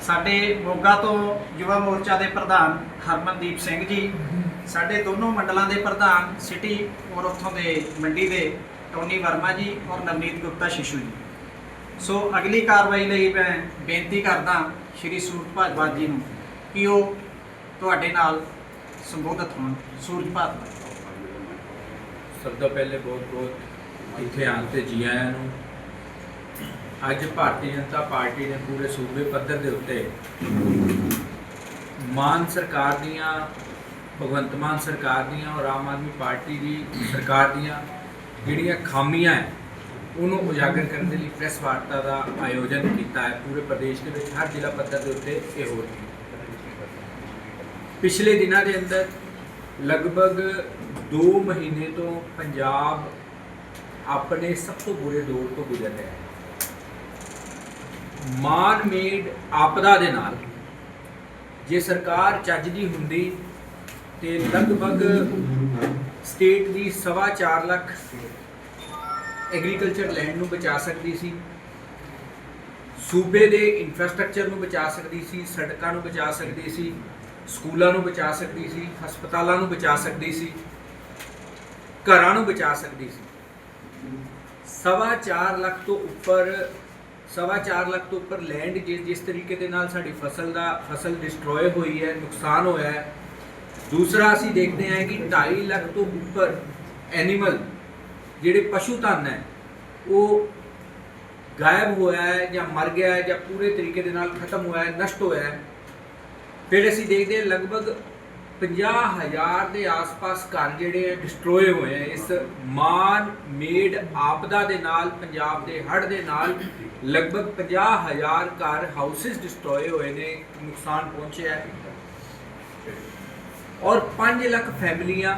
ਸਾਡੇ ਮੋਗਾ ਤੋਂ ਯੁਵਾ ਮੋਰਚਾ ਦੇ ਪ੍ਰਧਾਨ ਹਰਮਨਦੀਪ ਸਿੰਘ ਜੀ, ਸਾਡੇ ਦੋਨੋਂ ਮੰਡਲਾਂ ਦੇ ਪ੍ਰਧਾਨ ਸਿਟੀ ਔਰ ਉੱਥੋਂ ਦੇ ਮੰਡੀ ਦੇ ਟੋਨੀ ਵਰਮਾ ਜੀ ਔਰ ਨਵਨੀਤ ਗੁਪਤਾ ਸ਼ਿਸ਼ੂ ਜੀ। ਸੋ ਅਗਲੀ ਕਾਰਵਾਈ ਲਈ ਮੈਂ ਬੇਨਤੀ ਕਰਦਾ ਸ਼੍ਰੀ ਸੂਰਜ ਭਾਜਪਾ ਜੀ ਨੂੰ ਕਿ ਉਹ ਤੁਹਾਡੇ ਨਾਲ ਸੰਬੋਧਿਤ ਹੋਣ। ਸੂਰਜ ਭਾਜਪਾ। ਸਭ ਤੋਂ ਪਹਿਲੇ ਬਹੁਤ ਬਹੁਤ ਇੱਥੇ ਆਉਣ ਤੇ ਜੀ ਆਇਆਂ ਨੂੰ ਅੱਜ ਭਾਰਤੀ ਜਨਤਾ ਪਾਰਟੀ ਨੇ ਪੂਰੇ ਸੂਬੇ ਪੱਧਰ ਦੇ ਉੱਤੇ ਮਾਨ ਸਰਕਾਰ ਦੀਆਂ, ਭਗਵੰਤ ਮਾਨ ਸਰਕਾਰ ਦੀਆਂ ਔਰ ਆਮ ਆਦਮੀ ਪਾਰਟੀ ਦੀ ਸਰਕਾਰ ਦੀਆਂ ਜਿਹੜੀਆਂ ਖਾਮੀਆਂ ਹੈ, ਉਹਨੂੰ ਉਜਾਗਰ ਕਰਨ ਦੇ ਲਈ ਪ੍ਰੈਸ ਵਾਰਤਾ ਦਾ ਆਯੋਜਨ ਕੀਤਾ ਹੈ। ਪੂਰੇ ਪ੍ਰਦੇਸ਼ ਦੇ ਵਿੱਚ ਹਰ ਜ਼ਿਲ੍ਹਾ ਪੱਧਰ ਦੇ ਉੱਤੇ ਇਹ ਹੋ ਰਹੀ ਹੈ। ਪਿਛਲੇ ਦਿਨਾਂ ਦੇ ਅੰਦਰ ਲਗਭਗ 2 ਮਹੀਨੇ ਤੋਂ ਪੰਜਾਬ ਆਪਣੇ ਸਭ ਤੋਂ ਬੁਰੇ ਦੌਰ ਤੋਂ ਗੁਜ਼ਰ ਰਿਹਾ ਹੈ। ਮਾਨ ਮੇਡ ਆਪਦਾ ਦੇ ਨਾਲ। ਜੇ ਸਰਕਾਰ ਚੱਜ ਦੀ ਹੁੰਦੀ ਤੇ ਲਗਭਗ ਸਟੇਟ ਦੀ ਸਵਾ ਚਾਰ ਲੱਖ ਐਗਰੀਕਲਚਰ ਲੈਂਡ ਨੂੰ ਬਚਾ ਸਕਦੀ ਸੀ। ਸੂਬੇ ਦੇ ਇਨਫਰਾਸਟ੍ਰਕਚਰ ਨੂੰ ਬਚਾ ਸਕਦੀ ਸੀ, ਸੜਕਾਂ ਨੂੰ ਬਚਾ ਸਕਦੀ ਸੀ, ਸਕੂਲਾਂ ਨੂੰ ਬਚਾ ਸਕਦੀ ਸੀ, ਹਸਪਤਾਲਾਂ ਨੂੰ ਬਚਾ ਸਕਦੀ ਸੀ, ਘਰਾਂ ਨੂੰ ਬਚਾ ਸਕਦੀ ਸੀ। ਸਵਾ ਚਾਰ ਲੱਖ ਤੋਂ ਉੱਪਰ ਸਵਾ ਚਾਰ ਲੱਖ ਤੋਂ ਉੱਪਰ ਲੈਂਡ ਜਿਸ ਜਿਸ ਤਰੀਕੇ ਦੇ ਨਾਲ ਸਾਡੀ ਫਸਲ ਦਾ, ਫਸਲ ਡਿਸਟਰੋਏ ਹੋਈ ਹੈ, ਨੁਕਸਾਨ ਹੋਇਆ ਹੈ। ਦੂਸਰਾ ਅਸੀਂ ਦੇਖਦੇ ਹਾਂ ਕਿ 2.5 ਲੱਖ ਤੋਂ ਉੱਪਰ ਐਨੀਮਲ ਜਿਹੜੇ ਪਸ਼ੂ ਧਨ ਹੈ, ਉਹ ਗਾਇਬ ਹੋਇਆ ਹੈ ਜਾਂ ਮਰ ਗਿਆ ਹੈ ਜਾਂ ਪੂਰੇ ਤਰੀਕੇ ਦੇ ਨਾਲ ਖਤਮ ਹੋਇਆ ਹੈ, ਨਸ਼ਟ ਹੋਇਆ ਹੈ। ਫਿਰ ਅਸੀਂ ਦੇਖਦੇ ਹਾਂ ਲਗਭਗ 50000 ਦੇ ਆਸ-ਪਾਸ ਘਰ ਜਿਹੜੇ ਹੈ ਡਿਸਟਰੋਏ ਹੋਏ ਹੈ ਇਸ ਮਾਨ ਮੇਡ ਆਪਦਾ ਦੇ ਨਾਲ, ਪੰਜਾਬ ਦੇ ਹੜ੍ਹ ਦੇ ਨਾਲ ਲਗਭਗ 50000 ਘਰ ਹਾਊਸਿਸ ਡਿਸਟਰੋਏ ਹੋਏ ਨੇ, ਨੁਕਸਾਨ ਪਹੁੰਚਿਆ ਹੈ। ਔਰ 5 ਲੱਖ ਫੈਮਲੀਆਂ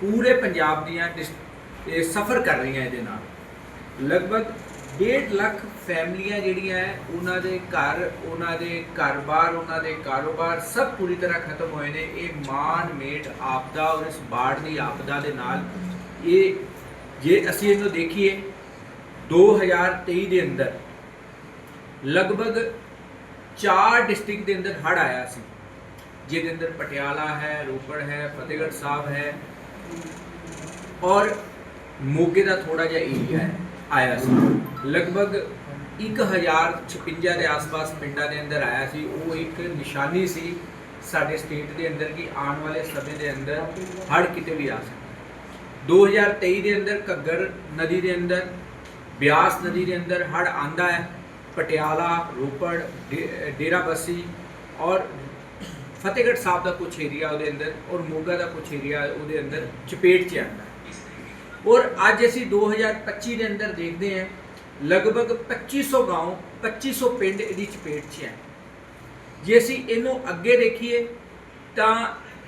ਪੂਰੇ ਪੰਜਾਬ ਦੀਆਂ ਸਫਰ ਕਰ ਰਹੀਆਂ ਇਹਦੇ ਨਾਲ। ਲਗਭਗ 1.5 ਲੱਖ ਫੈਮਲੀਆਂ ਜਿਹੜੀਆਂ ਹੈ, ਉਹਨਾਂ ਦੇ ਘਰ, ਉਹਨਾਂ ਦੇ ਘਰ-ਬਾਰ, ਉਹਨਾਂ ਦੇ ਕਾਰੋਬਾਰ ਸਭ ਪੂਰੀ ਤਰ੍ਹਾਂ ਖਤਮ ਹੋਏ ਨੇ। ਇਹ ਮਾਨ ਮੇਟ ਆਪਦਾ ਔਰ ਇਸ ਬਾੜ ਦੀ ਆਪਦਾ ਦੇ ਨਾਲ। ਇਹ ਜੇ ਅਸੀਂ ਇਹਨੂੰ ਦੇਖੀਏ 2023 ਦੇ ਅੰਦਰ ਲਗਭਗ 4 ਡਿਸਟ੍ਰਿਕਟ ਦੇ ਅੰਦਰ ਹੜ ਆਇਆ ਸੀ। ਜਿਹਦੇ ਅੰਦਰ ਪਟਿਆਲਾ ਹੈ, ਰੋਪੜ ਹੈ, ਫਤਿਹਗੜ੍ਹ ਸਾਹਿਬ ਹੈ ਔਰ ਮੋਗੇ ਦਾ ਥੋੜਾ ਜਿਹਾ ਏਰੀਆ ਹੈ। ਆਇਆ ਸੀ। ਲਗਭਗ 1056 ਦੇ ਆਸ-ਪਾਸ ਪਿੰਡਾਂ ਦੇ ਅੰਦਰ ਆਇਆ ਸੀ। ਉਹ ਇੱਕ ਨਿਸ਼ਾਨੀ ਸੀ ਸਾਡੇ ਸਟੇਟ ਦੇ ਅੰਦਰ ਕਿ ਆਉਣ ਵਾਲੇ ਸਮੇਂ ਦੇ ਅੰਦਰ ਹੜ੍ਹ ਕਿਤੇ ਵੀ ਆ ਸਕਦਾ। 2023 ਦੇ ਅੰਦਰ ਘੱਗਰ ਨਦੀ ਦੇ ਅੰਦਰ, ਬਿਆਸ ਨਦੀ ਦੇ ਅੰਦਰ ਹੜ੍ਹ ਆਂਦਾ ਹੈ। ਪਟਿਆਲਾ, ਰੋਪੜ ਡੇ- ਡੇਰਾ ਬੱਸੀ ਔਰ ਫਤਿਹਗੜ੍ਹ ਸਾਹਿਬ ਦਾ ਕੁਝ ਏਰੀਆ ਉਹਦੇ ਅੰਦਰ ਔਰ ਮੋਗਾ ਦਾ ਕੁਝ ਏਰੀਆ ਉਹਦੇ ਅੰਦਰ ਚਪੇਟ 'ਚ ਆਉਂਦਾ। ਔਰ ਅੱਜ ਅਸੀਂ 2025 ਦੇ ਅੰਦਰ ਦੇਖਦੇ ਹਾਂ, ਲਗਭਗ 2500 گاؤں 2500 ਪਿੰਡ ਇਹਦੀ ਚਪੇਟ 'ਚ ਹੈ। ਜੇ ਅਸੀਂ ਇਹਨੂੰ ਅੱਗੇ ਦੇਖੀਏ, ਤਾਂ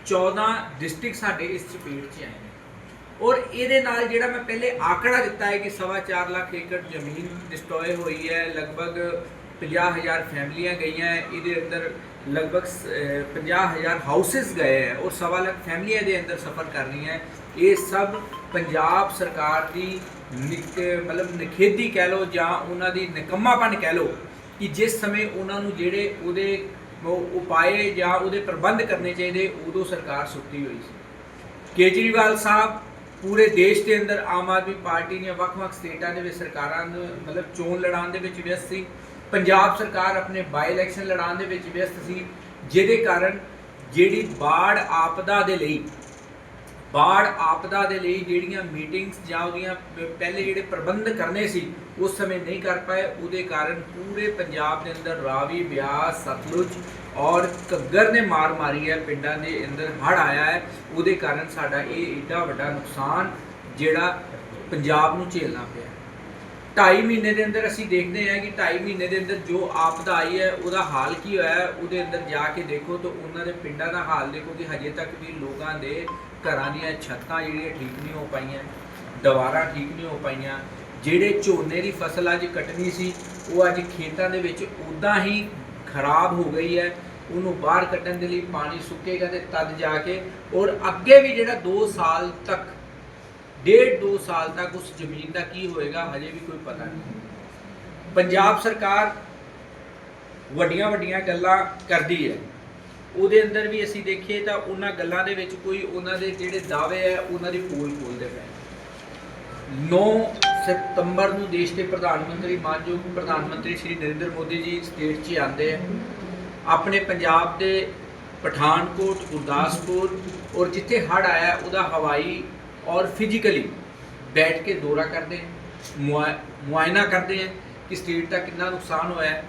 14 ਡਿਸਟ੍ਰਿਕਟ ਸਾਡੇ ਇਸ ਚਪੇਟ 'ਚ ਆਏ ਨੇ। ਔਰ ਇਹਦੇ ਨਾਲ ਜਿਹੜਾ ਮੈਂ ਪਹਿਲੇ ਆંકੜਾ ਦਿੱਤਾ ਹੈ ਕਿ 4.5 ਲੱਖ ਏਕੜ ਜ਼ਮੀਨ ਡਿਸਟਰੋਏ ਹੋਈ ਹੈ, ਲਗਭਗ 50000 ਫੈਮਲੀਆਂ ਗਈਆਂ ਇਹਦੇ ਅੰਦਰ ਲਗਭਗ 50000 ਹਾਊਸਸ ਗਏ ਹੈ ਔਰ 4 ਲੱਖ ਫੈਮਲੀਆਂ ਦੇ ਅੰਦਰ ਸਫਰ ਕਰ ਰਹੀਆਂ ਇਹ ਸਭ ਪੰਜਾਬ ਸਰਕਾਰ ਦੀ ਨਿਕ, ਮਤਲਬ ਨਖੇਦੀ ਕਹਿ ਲਓ ਜਾਂ ਉਹਨਾਂ ਦੀ ਨਿਕੰਮਾਪਨ ਕਹਿ ਲਓ ਕਿ ਜਿਸ ਸਮੇਂ ਉਹਨਾਂ ਨੂੰ ਜਿਹੜੇ ਉਹਦੇ ਉਪਾਏ ਜਾਂ ਉਹਦੇ ਪ੍ਰਬੰਧ ਕਰਨੇ ਚਾਹੀਦੇ, ਉਦੋਂ ਸਰਕਾਰ ਸੁੱਤੀ ਹੋਈ ਸੀ। ਕੇਜਰੀਵਾਲ ਸਾਹਿਬ ਪੂਰੇ ਦੇਸ਼ ਦੇ ਅੰਦਰ ਆਮ ਆਦਮੀ ਪਾਰਟੀ ਦੀਆਂ ਵੱਖ-ਵੱਖ ਸਟੇਟਾਂ ਦੇ ਵਿੱਚ ਸਰਕਾਰਾਂ ਨੂੰ, ਮਤਲਬ ਚੋਣ ਲੜਾਉਣ ਦੇ ਵਿੱਚ ਵਿਅਸਤ ਸੀ। ਪੰਜਾਬ ਸਰਕਾਰ ਆਪਣੇ ਬਾਈ ਇਲੈਕਸ਼ਨ ਲੜਾਉਣ ਦੇ ਵਿੱਚ ਵਿਅਸਤ ਸੀ, ਜਿਹਦੇ ਕਾਰਨ ਜਿਹੜੀ ਬਾੜ ਆਪਦਾ ਦੇ ਲਈ ਬਾੜ ਆਪਦਾ ਦੇ ਲਈ ਜਿਹੜੀਆਂ ਮੀਟਿੰਗਸ ਜਾਂ ਉਹਦੀਆਂ ਪਹਿਲੇ ਜਿਹੜੇ ਪ੍ਰਬੰਧ ਕਰਨੇ ਸੀ, ਉਸ ਸਮੇਂ ਨਹੀਂ ਕਰ ਪਾਏ। ਉਹਦੇ ਕਾਰਨ ਪੂਰੇ ਪੰਜਾਬ ਦੇ ਅੰਦਰ ਰਾਵੀ, ਬਿਆਸ, ਸਤਲੁਜ ਔਰ ਘੱਗਰ ਨੇ ਮਾਰ ਮਾਰੀ ਹੈ। ਪਿੰਡਾਂ ਦੇ ਅੰਦਰ ਹੜ ਆਇਆ ਹੈ। ਉਹਦੇ ਕਾਰਨ ਸਾਡਾ ਇਹ ਏਡਾ ਵੱਡਾ ਨੁਕਸਾਨ ਜਿਹੜਾ ਪੰਜਾਬ ਨੂੰ ਝੇਲਣਾ ਪਿਆ ਢਾਈ ਮਹੀਨੇ ਦੇ ਅੰਦਰ ਅਸੀਂ ਦੇਖਦੇ ਹਾਂ ਕਿ ਢਾਈ ਮਹੀਨੇ ਦੇ ਅੰਦਰ ਜੋ ਆਪਦਾ ਆਈ ਹੈ, ਉਹਦਾ ਹਾਲ ਕੀ ਹੋਇਆ ਉਹਦੇ ਅੰਦਰ ਜਾ ਕੇ ਦੇਖੋ ਤਾਂ ਉਹਨਾਂ ਦੇ ਪਿੰਡਾਂ ਦਾ ਹਾਲ ਦੇਖੋ ਕਿ ਹਜੇ ਤੱਕ ਵੀ ਲੋਕਾਂ ਦੇ ਘਰਾਂ ਦੀਆਂ ਛੱਤਾਂ ਜਿਹੜੀਆਂ ਠੀਕ ਨਹੀਂ ਹੋ ਪਾਈਆਂ, ਦੀਵਾਰਾਂ ਠੀਕ ਨਹੀਂ ਹੋ ਪਾਈਆਂ, ਜਿਹੜੇ ਝੋਨੇ ਦੀ ਫਸਲ ਅੱਜ ਕੱਟਣੀ ਸੀ, ਉਹ ਅੱਜ ਖੇਤਾਂ ਦੇ ਵਿੱਚ ਉਦਾਂ ਹੀ ਖਰਾਬ ਹੋ ਗਈ ਹੈ। ਉਹਨੂੰ ਬਾਹਰ ਕੱਢਣ ਦੇ ਲਈ ਪਾਣੀ ਸੁੱਕੇਗਾ ਤੇ ਤਦ ਜਾ ਕੇ ਔਰ ਅੱਗੇ ਵੀ ਜਿਹੜਾ 2 ਸਾਲ ਤੱਕ, ਡੇਢ ਦੋ ਸਾਲ ਤੱਕ ਉਸ ਜ਼ਮੀਨ ਦਾ ਕੀ ਹੋਏਗਾ, ਹਜੇ ਵੀ ਕੋਈ ਪਤਾ ਨਹੀਂ। ਪੰਜਾਬ ਸਰਕਾਰ ਵੱਡੀਆਂ ਵੱਡੀਆਂ ਗੱਲਾਂ ਕਰਦੀ ਹੈ। ਉਹਦੇ ਅੰਦਰ ਵੀ ਅਸੀਂ ਦੇਖੀਏ ਤਾਂ ਉਹਨਾਂ ਗੱਲਾਂ ਦੇ ਵਿੱਚ ਕੋਈ ਉਹਨਾਂ ਦੇ ਜਿਹੜੇ ਦਾਅਵੇ ਹੈ ਉਹਨਾਂ ਦੀ ਪੋਲ ਖੋਲਦੇ ਪਏ 9 ਸਤੰਬਰ ਨੂੰ ਦੇਸ਼ ਦੇ ਪ੍ਰਧਾਨ ਮੰਤਰੀ, ਮਾਨਯੋਗ ਪ੍ਰਧਾਨ ਮੰਤਰੀ ਸ਼੍ਰੀ ਨਰਿੰਦਰ ਮੋਦੀ ਜੀ ਸਟੇਟ 'ਚ ਆਉਂਦੇ ਆ। ਆਪਣੇ ਪੰਜਾਬ ਦੇ ਪਠਾਨਕੋਟ, ਗੁਰਦਾਸਪੁਰ ਔਰ ਜਿੱਥੇ ਹੜ ਆਇਆ, ਉਹਦਾ ਹਵਾਈ ਔਰ ਫਿਜ਼ੀਕਲੀ ਬੈਠ ਕੇ ਦੌਰਾ ਕਰਦੇ ਹੈ ਮੁਆ- ਮੁਆਇਨਾ ਕਰਦੇ ਹੈ ਕਿ ਸਟੇਟ ਦਾ ਕਿੰਨਾ ਨੁਕਸਾਨ ਹੋਇਆ।